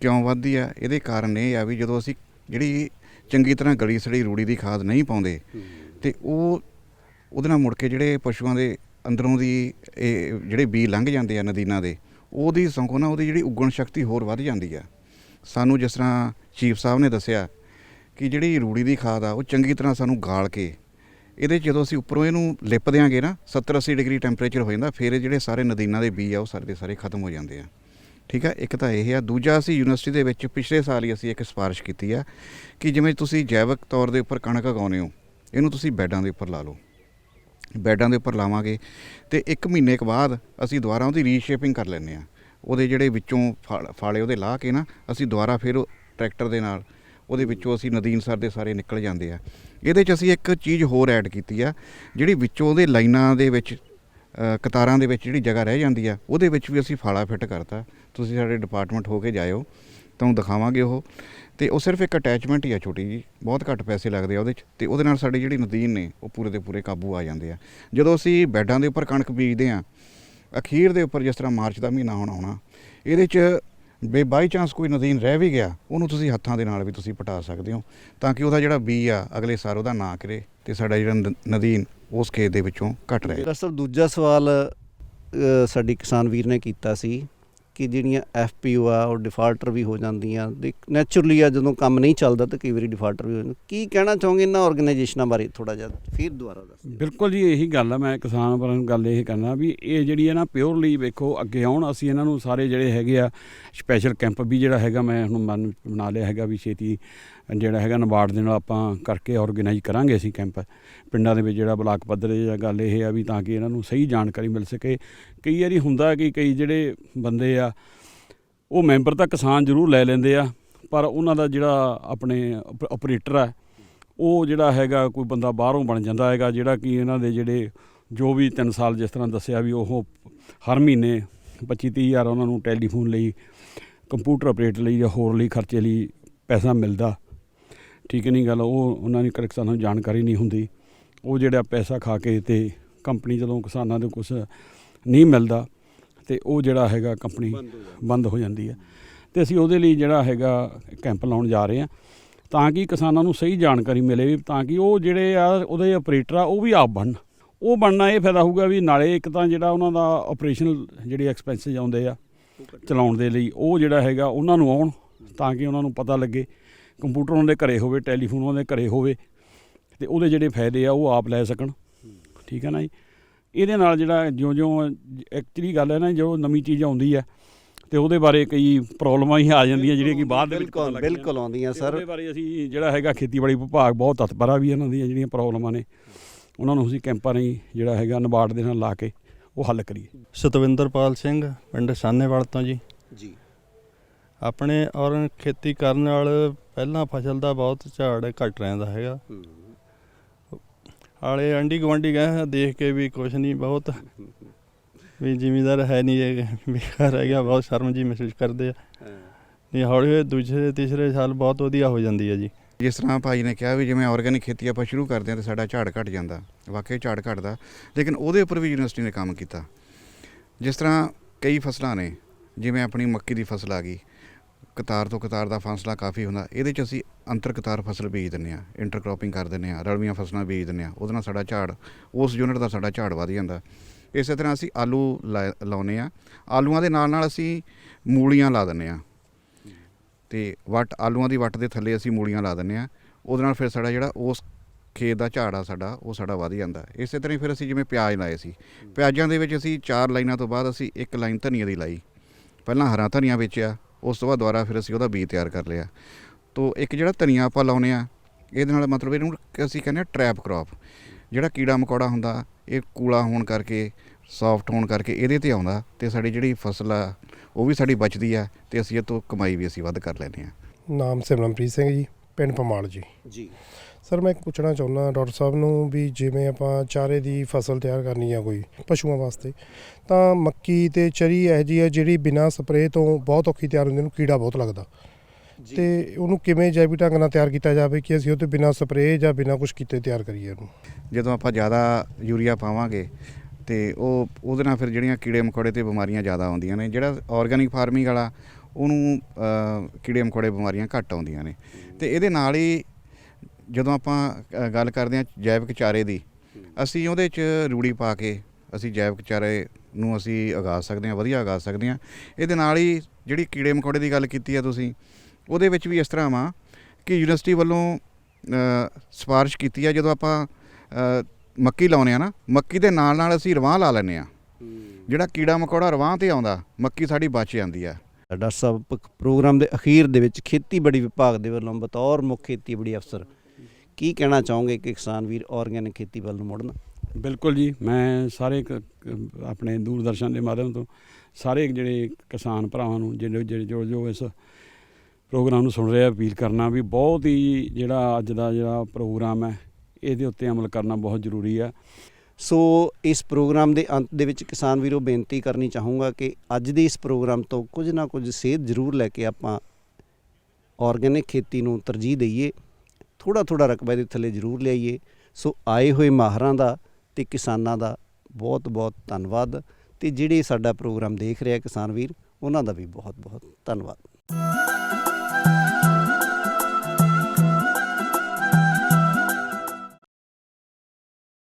ਕਿਉਂ ਵੱਧਦੀ ਆ? ਇਹਦੇ ਕਾਰਨ ਇਹ ਆ ਵੀ ਜਦੋਂ ਅਸੀਂ ਜਿਹੜੀ ਚੰਗੀ ਤਰ੍ਹਾਂ ਗਲੀ ਸੜੀ ਰੂੜੀ ਦੀ ਖਾਦ ਨਹੀਂ ਪਾਉਂਦੇ, ਤੇ ਉਹ ਉਹਦੇ ਨਾਲ ਮੁੜ ਕੇ ਜਿਹੜੇ ਪਸ਼ੂਆਂ ਦੇ ਅੰਦਰੋਂ ਦੀ ਇਹ ਜਿਹੜੇ ਬੀ ਲੰਘ ਜਾਂਦੇ ਆ ਨਦੀਨਾਂ ਦੇ, ਉਹਦੀ ਸੌਂਕੋ ਨਾ ਉਹਦੀ ਜਿਹੜੀ ਉਗਣ ਸ਼ਕਤੀ ਹੋਰ ਵੱਧ ਜਾਂਦੀ ਆ। ਸਾਨੂੰ ਜਿਸ ਤਰ੍ਹਾਂ ਚੀਫ ਸਾਹਿਬ ਨੇ ਦੱਸਿਆ ਕਿ ਜਿਹੜੀ ਰੂੜੀ ਦੀ ਖਾਦ ਆ, ਉਹ ਚੰਗੀ ਤਰ੍ਹਾਂ ਸਾਨੂੰ ਗਾਲ ਕੇ ਇਹਦੇ 'ਚ ਜਦੋਂ ਅਸੀਂ ਉੱਪਰੋਂ ਇਹਨੂੰ ਲਿਪ ਦਿਆਂਗੇ ਨਾ 70 80 ਡਿਗਰੀ ਟੈਂਪਰੇਚਰ ਹੋ ਜਾਂਦਾ, ਫਿਰ ਇਹ ਜਿਹੜੇ ਸਾਰੇ ਨਦੀਨਾਂ ਦੇ ਬੀ ਆ, ਉਹ ਸਾਰੇ ਦੇ ਸਾਰੇ ਖਤਮ ਹੋ ਜਾਂਦੇ ਆ। ਠੀਕ ਆ? ਇੱਕ ਤਾਂ ਇਹ ਆ। ਦੂਜਾ ਅਸੀਂ ਯੂਨੀਵਰਸਿਟੀ ਦੇ ਵਿੱਚ ਪਿਛਲੇ ਸਾਲ ਹੀ ਅਸੀਂ ਇੱਕ ਸਿਫਾਰਿਸ਼ ਕੀਤੀ ਆ ਕਿ ਜਿਵੇਂ ਤੁਸੀਂ ਜੈਵਿਕ ਤੌਰ ਦੇ ਉੱਪਰ ਕਣਕ ਉਗਾਉਂਦੇ ਹੋ, ਇਹਨੂੰ ਤੁਸੀਂ ਬੈਡਾਂ ਦੇ ਉੱਪਰ ਲਾ ਲਓ। ਬੈਡਾਂ ਦੇ ਉੱਪਰ ਲਾਵਾਂਗੇ ਤੇ 1 ਮਹੀਨੇ ਕੁ ਬਾਅਦ ਅਸੀਂ ਦੁਬਾਰਾ ਉਹਦੀ ਰੀਸ਼ੇਪਿੰਗ ਕਰ ਲੈਂਦੇ ਆ। ਉਹਦੇ ਜਿਹੜੇ ਵਿੱਚੋਂ ਫਾਲੇ ਉਹਦੇ ਲਾ ਕੇ ਨਾ, ਅਸੀਂ ਦੁਬਾਰਾ ਫਿਰ ਉਹ ਟਰੈਕਟਰ ਦੇ ਨਾਲ ਉਹਦੇ ਵਿੱਚੋਂ ਅਸੀਂ ਨਦੀਨ ਸਰ ਦੇ ਸਾਰੇ ਨਿਕਲ ਜਾਂਦੇ ਆ। ਇਹਦੇ 'ਚ ਅਸੀਂ ਇੱਕ ਚੀਜ਼ ਹੋਰ ਐਡ ਕੀਤੀ ਆ, ਜਿਹੜੀ ਵਿੱਚੋਂ ਉਹਦੇ ਲਾਈਨਾਂ ਦੇ ਵਿੱਚ ਕਤਾਰਾਂ ਦੇ ਵਿੱਚ ਜਿਹੜੀ ਜਗ੍ਹਾ ਰਹਿ ਜਾਂਦੀ ਆ, ਉਹਦੇ ਵਿੱਚ ਵੀ ਅਸੀਂ ਫਾਲਾ ਫਿੱਟ ਕਰਤਾ। ਤੁਸੀਂ ਸਾਡੇ ਡਿਪਾਰਟਮੈਂਟ ਹੋ ਕੇ ਜਾਇਓ, ਤੁਹਾਨੂੰ ਦਿਖਾਵਾਂਗੇ ਉਹ। ਤੇ ਉਹ ਸਿਰਫ ਇੱਕ ਅਟੈਚਮੈਂਟ ਹੀ ਆ ਛੋਟੀ ਜੀ ਬਹੁਤ ਘੱਟ ਪੈਸੇ ਲੱਗਦੇ ਆ ਉਹਦੇ 'ਚ। ਤੇ ਉਹਦੇ ਨਾਲ ਸਾਡੀ ਜਿਹੜੀ ਨਦੀਨ ਨੇ, ਉਹ ਪੂਰੇ ਦੇ ਪੂਰੇ ਕਾਬੂ ਆ ਜਾਂਦੇ ਆ। ਜਦੋਂ ਅਸੀਂ ਬੈਡਾਂ ਦੇ ਉੱਪਰ ਕਣਕ ਬੀਜਦੇ ਆ, ਅਖੀਰ ਦੇ ਉੱਪਰ ਜਿਸ ਤਰ੍ਹਾਂ ਮਾਰਚ ਦਾ ਮਹੀਨਾ ਹੁਣ ਆਉਣਾ, ਇਹਦੇ 'ਚ ਬੇ ਬਾਈ ਚਾਂਸ ਕੋਈ ਨਦੀਨ ਰਹਿ ਵੀ ਗਿਆ, ਉਹਨੂੰ ਤੁਸੀਂ ਹੱਥਾਂ ਦੇ ਨਾਲ ਵੀ ਤੁਸੀਂ ਪਟਾ ਸਕਦੇ ਹੋ, ਤਾਂ ਕਿ ਉਹਦਾ ਜਿਹੜਾ ਬੀ ਆ, ਅਗਲੇ ਸਾਲ ਉਹਦਾ ਨਾ ਕਰੇ ਤੇ ਸਾਡਾ ਜਿਹੜਾ ਨ- ਨਦੀਨ ਉਸ ਖੇਤ ਦੇ ਵਿੱਚੋਂ ਘਟ ਰਹੇ। ਡਾਕਟਰ ਦੂਜਾ ਸਵਾਲ ਸਾਡੀ ਕਿਸਾਨ ਵੀਰ ਨੇ ਕੀਤਾ ਸੀ ਕਿ ਜਿਹੜੀਆਂ ਐਫਪੀਓ ਆ, ਉਹ ਡਿਫਾਲਟਰ ਵੀ ਹੋ ਜਾਂਦੀਆਂ। ਨੇਚਰਲੀ ਆ, ਜਦੋਂ ਕੰਮ ਨਹੀਂ ਚੱਲਦਾ ਤਾਂ ਕਈ ਵਾਰੀ ਡਿਫਾਲਟਰ ਵੀ ਹੋ ਜਾਂਦੇ। ਕੀ ਕਹਿਣਾ ਚਾਹੋਗੇ ਇਹਨਾਂ ਆਰਗੇਨਾਈਜੇਸ਼ਨਾਂ ਬਾਰੇ ਥੋੜਾ ਜਿਹਾ? ਫਿਰ ਦੁਬਾਰਾ ਦੱਸ ਦਿਓ। ਬਿਲਕੁਲ ਜੀ, ਇਹੀ ਗੱਲ ਆ। ਮੈਂ ਕਿਸਾਨ ਭਰਾ ਨੂੰ ਗੱਲ ਇਹ ਕਰਨਾ ਵੀ ਇਹ ਜਿਹੜੀ ਹੈ ਨਾ ਪਿਓਰਲੀ ਵੇਖੋ, ਅੱਗੇ ਆਉਣ, ਅਸੀਂ ਇਹਨਾਂ ਨੂੰ ਸਾਰੇ ਜਿਹੜੇ ਹੈਗੇ ਆ ਸਪੈਸ਼ਲ ਕੈਂਪ ਵੀ ਜਿਹੜਾ ਹੈਗਾ, ਮੈਂ ਹੁਣ ਮਨ, ਬਣਾ ਲਿਆ ਹੈਗਾ ਵੀ ਛੇਤੀ ਜਿਹੜਾ ਹੈਗਾ ਨਬਾਰਡ ਦੇ ਨਾਲ ਆਪਾਂ ਕਰਕੇ ਆਰਗੇਨਾਈਜ਼ ਕਰਾਂਗੇ ਅਸੀਂ ਕੈਂਪ ਪਿੰਡਾਂ ਦੇ ਵਿੱਚ ਜਿਹੜਾ ਬਲਾਕ ਪੱਧਰ ਜਾਂ ਗੱਲ ਇਹ ਆ ਵੀ ਤਾਂ ਕਿ ਇਹਨਾਂ ਨੂੰ ਸਹੀ ਜਾਣਕਾਰੀ ਮਿਲ ਸਕੇ। ਕਈ ਵਾਰੀ ਹੁੰਦਾ ਕਿ ਕਈ ਜਿਹੜੇ ਬੰਦੇ ਆ, ਉਹ ਮੈਂਬਰ ਤਾਂ ਕਿਸਾਨ ਜ਼ਰੂਰ ਲੈ ਲੈਂਦੇ ਆ, ਪਰ ਉਹਨਾਂ ਦਾ ਜਿਹੜਾ ਆਪਣੇ ਆਪਰੇਟਰ ਆ, ਉਹ ਜਿਹੜਾ ਹੈਗਾ ਕੋਈ ਬੰਦਾ ਬਾਹਰੋਂ ਬਣ ਜਾਂਦਾ ਹੈਗਾ, ਜਿਹੜਾ ਕਿ ਇਹਨਾਂ ਦੇ ਜਿਹੜੇ ਜੋ ਵੀ 3 ਸਾਲ ਜਿਸ ਤਰ੍ਹਾਂ ਦੱਸਿਆ ਵੀ ਉਹ ਹਰ ਮਹੀਨੇ 25 30 ਹਜ਼ਾਰ ਉਹਨਾਂ ਨੂੰ ਟੈਲੀਫੋਨ ਲਈ, ਕੰਪਿਊਟਰ ਆਪਰੇਟਰ ਲਈ ਜਾਂ ਹੋਰ ਲਈ ਖਰਚੇ ਲਈ ਪੈਸਾ ਮਿਲਦਾ। ਠੀਕ ਨਹੀਂ ਗੱਲ ਉਹ ਉਹਨਾਂ ਦੀ ਕਰਕ ਸਾਨੂੰ ਜਾਣਕਾਰੀ ਨਹੀਂ ਹੁੰਦੀ। ਉਹ ਜਿਹੜਾ ਪੈਸਾ ਖਾ ਕੇ ਤੇ ਕੰਪਨੀ ਜਦੋਂ ਕਿਸਾਨਾਂ ਦੇ ਕੁਝ ਨਹੀਂ ਮਿਲਦਾ ਤੇ ਉਹ ਜਿਹੜਾ ਹੈਗਾ ਕੰਪਨੀ ਬੰਦ ਹੋ ਜਾਂਦੀ ਹੈ। ਤੇ ਅਸੀਂ ਉਹਦੇ ਲਈ ਜਿਹੜਾ ਹੈਗਾ ਕੈਂਪ ਲਾਉਣ ਜਾ ਰਹੇ ਹਾਂ। ਤਾਂ ਕਿ ਕਿਸਾਨਾਂ ਨੂੰ ਸਹੀ ਜਾਣਕਾਰੀ ਮਿਲੇ ਤਾਂ ਕਿ ਉਹ ਜਿਹੜੇ ਆ ਉਹਦੇ ਆਪਰੇਟਰ ਆ ਉਹ ਵੀ ਆਪ ਬਣਨ। ਉਹ ਬਣਨਾ ਇਹ ਫਾਇਦਾ ਹੋਊਗਾ ਵੀ ਨਾਲੇ ਇੱਕ ਤਾਂ ਜਿਹੜਾ ਉਹਨਾਂ ਦਾ ਆਪਰੇਸ਼ਨਲ ਜਿਹੜੇ ਐਕਸਪੈਂਸਸ ਆਉਂਦੇ ਆ ਚਲਾਉਣ ਦੇ ਲਈ ਉਹ ਜਿਹੜਾ ਹੈਗਾ ਉਹਨਾਂ ਨੂੰ ਆਉਣ ਤਾਂ ਕਿ ਉਹਨਾਂ ਨੂੰ ਪਤਾ ਲੱਗੇ। ਕੰਪਿਊਟਰ ਉਹਨਾਂ ਦੇ ਘਰੇ ਹੋਵੇ ਟੈਲੀਫੋਨ ਉਹਨਾਂ ਦੇ ਘਰੇ ਹੋਵੇ ਤੇ ਉਹਦੇ ਜਿਹੜੇ ਫਾਇਦੇ ਆ ਉਹ ਆਪ ਲੈ ਸਕਣ। ਠੀਕ ਹੈ ਨਾ ਜੀ? ਇਹਦੇ ਨਾਲ ਜਿਹੜਾ ਜਿਉਂ-ਜਿਉਂ ਐਕਚੁਅਲੀ ਗੱਲ ਹੈ ਨਾ ਜੋ ਨਵੀਂ ਚੀਜ਼ ਆਉਂਦੀ ਹੈ ਤੇ ਉਹਦੇ ਬਾਰੇ ਕਈ ਪ੍ਰੋਬਲਮਾਂ ਹੀ ਆ ਜਾਂਦੀਆਂ ਜਿਹੜੀਆਂ ਕਿ ਬਾਅਦ ਦੇ ਵਿੱਚ ਪਤਾ ਬਿਲਕੁਲ ਲੱਗਦੀਆਂ। ਬਿਲਕੁਲ ਆਉਂਦੀਆਂ ਸਰ। ਉਹਦੇ ਬਾਰੇ ਅਸੀਂ ਜਿਹੜਾ ਹੈਗਾ ਖੇਤੀਬਾੜੀ ਵਿਭਾਗ ਬਹੁਤ ਤਤਪਰ ਆ ਵੀ ਇਹਨਾਂ ਦੀਆਂ ਜਿਹੜੀਆਂ ਪ੍ਰੋਬਲਮਾਂ ਨੇ ਉਹਨਾਂ ਨੂੰ ਅਸੀਂ ਕੈਂਪਾਂ ਰਾਹੀਂ ਜਿਹੜਾ ਹੈਗਾ ਨਬਾਰਡ ਦੇ ਨਾਲ ਲਾ ਕੇ ਉਹ ਹੱਲ ਕਰੀਏ। ਸਤਵਿੰਦਰਪਾਲ ਸਿੰਘ ਪਿੰਡ ਸਾਨੇਵਾਲ ਤੋਂ ਜੀ। ਜੀ। ਆਪਣੇ ਔਰ ਖੇਤੀ ਕਰਨ ਨਾਲ ਪਹਿਲਾਂ ਫਸਲ ਦਾ ਬਹੁਤ ਝਾੜ ਘਟ ਰਹਿੰਦਾ ਹੈਗਾ। ਆਲੇ ਆਂਢੀ ਗੁਆਂਢੀ ਗਏ ਦੇਖ ਕੇ ਵੀ ਕੁਛ ਨਹੀਂ ਬਹੁਤ ਵੀ ਜ਼ਿਮੀਦਾਰ ਹੈ ਨਹੀਂ ਇਹ ਬੇਕਾਰ ਰਹਿ ਗਿਆ ਬਹੁਤ ਸ਼ਰਮ ਜੀ ਮਹਿਸੂਸ ਕਰਦੇ ਆ। ਨਹੀਂ ਹੌਲੀ ਹੌਲੀ ਦੂਸਰੇ ਤੀਸਰੇ ਸਾਲ ਬਹੁਤ ਵਧੀਆ ਹੋ ਜਾਂਦੀ ਹੈ ਜੀ। ਜਿਸ ਤਰ੍ਹਾਂ ਭਾਈ ਨੇ ਕਿਹਾ ਵੀ ਜਿਵੇਂ ਆਰਗੈਨਿਕ ਖੇਤੀ ਆਪਾਂ ਸ਼ੁਰੂ ਕਰਦੇ ਹਾਂ ਤੇ ਸਾਡਾ ਝਾੜ ਘਟ ਜਾਂਦਾ ਵਾਕਈ ਝਾੜ ਘਟਦਾ ਲੇਕਿਨ ਉਹਦੇ ਉੱਪਰ ਵੀ ਯੂਨੀਵਰਸਿਟੀ ਨੇ ਕੰਮ ਕੀਤਾ। ਜਿਸ ਤਰ੍ਹਾਂ ਕਈ ਫਸਲਾਂ ਨੇ ਜਿਵੇਂ ਆਪਣੀ ਮੱਕੀ ਦੀ ਫਸਲ ਆ ਗਈ ਕਤਾਰ ਤੋਂ ਕਤਾਰ ਦਾ ਫਾਸਲਾ ਕਾਫੀ ਹੁੰਦਾ। ਇਹਦੇ 'ਚ ਅਸੀਂ ਅੰਤਰ ਕਤਾਰ ਫਸਲ ਬੀਜ ਦਿੰਦੇ ਆ ਇੰਟਰਕ੍ਰੋਪਿੰਗ ਕਰ ਦਿੰਦੇ ਆ ਰਲਵੀਆਂ ਫਸਲਾਂ ਬੀਜ ਦਿੰਦੇ ਆ ਉਹਦੇ ਨਾਲ ਸਾਡਾ ਝਾੜ, ਉਸ ਯੂਨਿਟ ਦਾ ਸਾਡਾ ਝਾੜ ਵਧ ਜਾਂਦਾ। ਇਸੇ ਤਰ੍ਹਾਂ ਅਸੀਂ ਆਲੂ ਲਾ- ਲਾਉਂਦੇ ਆ ਆਲੂਆਂ ਦੇ ਨਾਲ ਨਾਲ ਅਸੀਂ ਮੂਲੀਆਂ ਲਾ ਦਿੰਦੇ ਆ ਤੇ ਵੱਟ, ਆਲੂਆਂ ਦੀ ਵੱਟ ਦੇ ਥੱਲੇ ਅਸੀਂ ਮੂਲੀਆਂ ਲਾ ਦਿੰਦੇ ਆ ਉਹਦੇ ਨਾਲ ਫਿਰ ਸਾਡਾ ਜਿਹੜਾ ਉਸ ਖੇਤ ਦਾ ਝਾੜ ਆ ਸਾਡਾ, ਉਹ ਸਾਡਾ ਵਧ ਜਾਂਦਾ। ਇਸੇ ਤਰ੍ਹਾਂ ਹੀ ਫਿਰ ਅਸੀਂ ਜਿਵੇਂ ਪਿਆਜ਼ ਲਾਏ ਸੀ। ਪਿਆਜ਼ਾਂ ਦੇ ਵਿੱਚ ਅਸੀਂ ਚਾਰ ਲਾਈਨਾਂ ਤੋਂ ਬਾਅਦ ਅਸੀਂ ਇੱਕ ਲਾਈਨ ਧਨੀਆ ਦੀ ਲਾਈ। ਪਹਿਲਾਂ ਹਰਾ ਧਨੀਆ ਵੇਚਿਆ ਉਸ ਤੋਂ ਬਾਅਦ ਦੁਬਾਰਾ ਫਿਰ ਅਸੀਂ ਉਹਦਾ ਬੀਜ ਤਿਆਰ ਕਰ ਲਿਆ। ਤੋ ਇੱਕ ਜਿਹੜਾ ਧਨੀਆ ਆਪਾਂ ਲਾਉਨੇ ਆ ਇਹਦੇ ਨਾਲ ਮਤਲਬ ਇਹਨੂੰ ਅਸੀਂ ਕਹਿੰਦੇ ਆ ਟ੍ਰੈਪ ਕ੍ਰੌਪ ਜਿਹੜਾ ਕੀੜਾ ਮਕੌੜਾ ਹੁੰਦਾ ਇਹ ਕੂਲਾ ਹੋਣ ਕਰਕੇ ਸੌਫਟ ਹੋਣ ਕਰਕੇ ਇਹਦੇ ਤੇ ਆਉਂਦਾ ਤੇ ਸਾਡੀ ਜਿਹੜੀ ਫਸਲ ਆ ਉਹ ਵੀ ਸਾਡੀ ਬਚਦੀ ਆ ਤੇ ਅਸੀਂ ਇਹ ਤੋਂ ਕਮਾਈ ਵੀ ਅਸੀਂ ਵੱਧ ਕਰ ਲੈਂਦੇ ਆ। ਨਾਮ ਸਿਮਰਨਪ੍ਰੀਤ ਸਿੰਘ ਜੀ ਪਿੰਡ ਪਮਾਲ ਜੀ। ਜੀ। ਸਰ ਮੈਂ ਇੱਕ ਪੁੱਛਣਾ ਚਾਹੁੰਦਾ ਡਾਕਟਰ ਸਾਹਿਬ ਨੂੰ ਵੀ ਜਿਵੇਂ ਆਪਾਂ ਚਾਰੇ ਦੀ ਫਸਲ ਤਿਆਰ ਕਰਨੀ ਆ ਕੋਈ ਪਸ਼ੂਆਂ ਵਾਸਤੇ ਤਾਂ ਮੱਕੀ ਤੇ ਚਰੀ ਇਹ ਜੀ ਹੈ ਜਿਹੜੀ ਬਿਨਾਂ ਸਪਰੇਅ ਤੋਂ ਬਹੁਤ ਔਖੀ ਤਿਆਰ ਹੁੰਦੀ ਨੂੰ ਕੀੜਾ ਬਹੁਤ ਲੱਗਦਾ। ਤੇ ਉਹਨੂੰ ਕਿਵੇਂ ਜੈਵਿਕ ਢੰਗ ਨਾਲ ਤਿਆਰ ਕੀਤਾ ਜਾਵੇ ਕਿ ਅਸੀਂ ਉਹ ਤੇ ਬਿਨਾਂ ਸਪਰੇਅ ਜਾਂ ਬਿਨਾਂ ਕੁਝ ਕੀਤੇ ਤਿਆਰ ਕਰੀਏ ਉਹਨੂੰ? ਜਦੋਂ ਆਪਾਂ ਜ਼ਿਆਦਾ ਯੂਰੀਆ ਪਾਵਾਂਗੇ ਤੇ ਉਹ ਉਹਦੇ ਨਾਲ ਫਿਰ ਜਿਹੜੀਆਂ ਕੀੜੇ ਮਕੌੜੇ ਤੇ ਬਿਮਾਰੀਆਂ ਜ਼ਿਆਦਾ ਆਉਂਦੀਆਂ ਨੇ ਜਿਹੜਾ ਆਰਗੈਨਿਕ ਫਾਰਮਿੰਗ ਵਾਲਾ ਉਹਨੂੰ ਕੀੜੇ ਮਕੌੜੇ ਬਿਮਾਰੀਆਂ ਘੱਟ ਆਉਂਦੀਆਂ ਨੇ। ਤੇ ਇਹਦੇ ਨਾਲ ਹੀ ਜਦੋਂ ਆਪਾਂ ਗੱਲ ਕਰਦੇ ਹਾਂ ਜੈਵਿਕ ਚਾਰੇ ਦੀ ਅਸੀਂ ਉਹਦੇ 'ਚ ਰੂੜੀ ਪਾ ਕੇ ਅਸੀਂ ਜੈਵਿਕ ਚਾਰੇ ਨੂੰ ਅਸੀਂ ਉਗਾ ਸਕਦੇ ਹਾਂ ਵਧੀਆ ਉਗਾ ਸਕਦੇ ਹਾਂ। ਇਹਦੇ ਨਾਲ ਹੀ ਜਿਹੜੀ ਕੀੜੇ ਮਕੌੜੇ ਦੀ ਗੱਲ ਕੀਤੀ ਆ ਤੁਸੀਂ ਉਹਦੇ ਵਿੱਚ ਵੀ ਇਸ ਤਰ੍ਹਾਂ ਵਾ ਕਿ ਯੂਨੀਵਰਸਿਟੀ ਵੱਲੋਂ ਅ, ਸਿਫਾਰਿਸ਼ ਕੀਤੀ ਹੈ ਜਦੋਂ ਆਪਾਂ ਮੱਕੀ ਲਾਉਨੇ ਆ ਨਾ ਮੱਕੀ ਦੇ ਨਾਲ ਨਾਲ ਅਸੀਂ ਰਵਾਹ ਲਾ ਲੈਂਦੇ ਆ ਜਿਹੜਾ ਕੀੜਾ ਮਕੌੜਾ ਰਵਾਹ ਤੇ ਆਉਂਦਾ ਮੱਕੀ ਸਾਡੀ ਬਚ ਜਾਂਦੀ ਆ। ਡਾਕਟਰ ਸਾਹਿਬ ਪ- ਪ੍ਰੋਗਰਾਮ ਦੇ ਅਖੀਰ ਦੇ ਵਿੱਚ ਖੇਤੀਬਾੜੀ ਵਿਭਾਗ ਦੇ ਵੱਲੋਂ ਬਤੌਰ ਮੁੱਖ ਖੇਤੀਬਾੜੀ ਅਫਸਰ ਕੀ ਕਹਿਣਾ ਚਾਹੋਗੇ ਕਿ ਕਿਸਾਨ ਵੀਰ ਆਰਗੈਨਿਕ ਖੇਤੀ ਵੱਲ ਨੂੰ ਮੁੜਨ? ਬਿਲਕੁਲ ਜੀ ਮੈਂ ਸਾਰੇ ਆਪਣੇ ਦੂਰਦਰਸ਼ਨ ਦੇ ਮਾਧਿਅਮ ਤੋਂ ਸਾਰੇ ਜਿਹੜੇ ਕਿਸਾਨ ਭਰਾਵਾਂ ਨੂੰ ਜਿਹੜੇ ਜਿਹੜੇ ਜੋ ਜੋ ਇਸ ਪ੍ਰੋਗਰਾਮ ਨੂੰ ਸੁਣ ਰਹੇ ਆ ਅਪੀਲ ਕਰਨਾ ਵੀ ਬਹੁਤ ਹੀ ਜਿਹੜਾ ਅੱਜ ਦਾ ਜਿਹੜਾ ਪ੍ਰੋਗਰਾਮ ਹੈ ਇਹਦੇ ਉੱਤੇ ਅਮਲ ਕਰਨਾ ਬਹੁਤ ਜ਼ਰੂਰੀ ਆ। ਸੋ ਇਸ ਪ੍ਰੋਗਰਾਮ ਦੇ ਅੰਤ ਦੇ ਵਿੱਚ ਕਿਸਾਨ ਵੀਰੋ ਬੇਨਤੀ ਕਰਨੀ ਚਾਹੂੰਗਾ ਕਿ ਅੱਜ ਦੇ ਇਸ ਪ੍ਰੋਗਰਾਮ ਤੋਂ ਕੁਝ ਨਾ ਕੁਝ ਸੇਧ ਜ਼ਰੂਰ ਲੈ ਕੇ ਆਪਾਂ ਆਰਗੈਨਿਕ ਖੇਤੀ ਨੂੰ ਤਰਜੀਹ ਦਈਏ। ਥੋੜਾ ਥੋੜਾ ਰਕਬਾ ਦੇ ਥੱਲੇ ਜ਼ਰੂਰ ਲਿਆਈਏ। ਸੋ ਆਏ ਹੋਏ ਮਾਹਰਾਂ ਦਾ ਤੇ ਕਿਸਾਨਾਂ ਦਾ ਬਹੁਤ ਬਹੁਤ ਧੰਨਵਾਦ। ਤੇ ਜਿਹੜੇ ਸਾਡਾ ਪ੍ਰੋਗਰਾਮ ਦੇਖ ਰਿਹਾ ਕਿਸਾਨ ਵੀਰ, ਉਹਨਾਂ ਦਾ ਵੀ ਬਹੁਤ ਬਹੁਤ ਧੰਨਵਾਦ।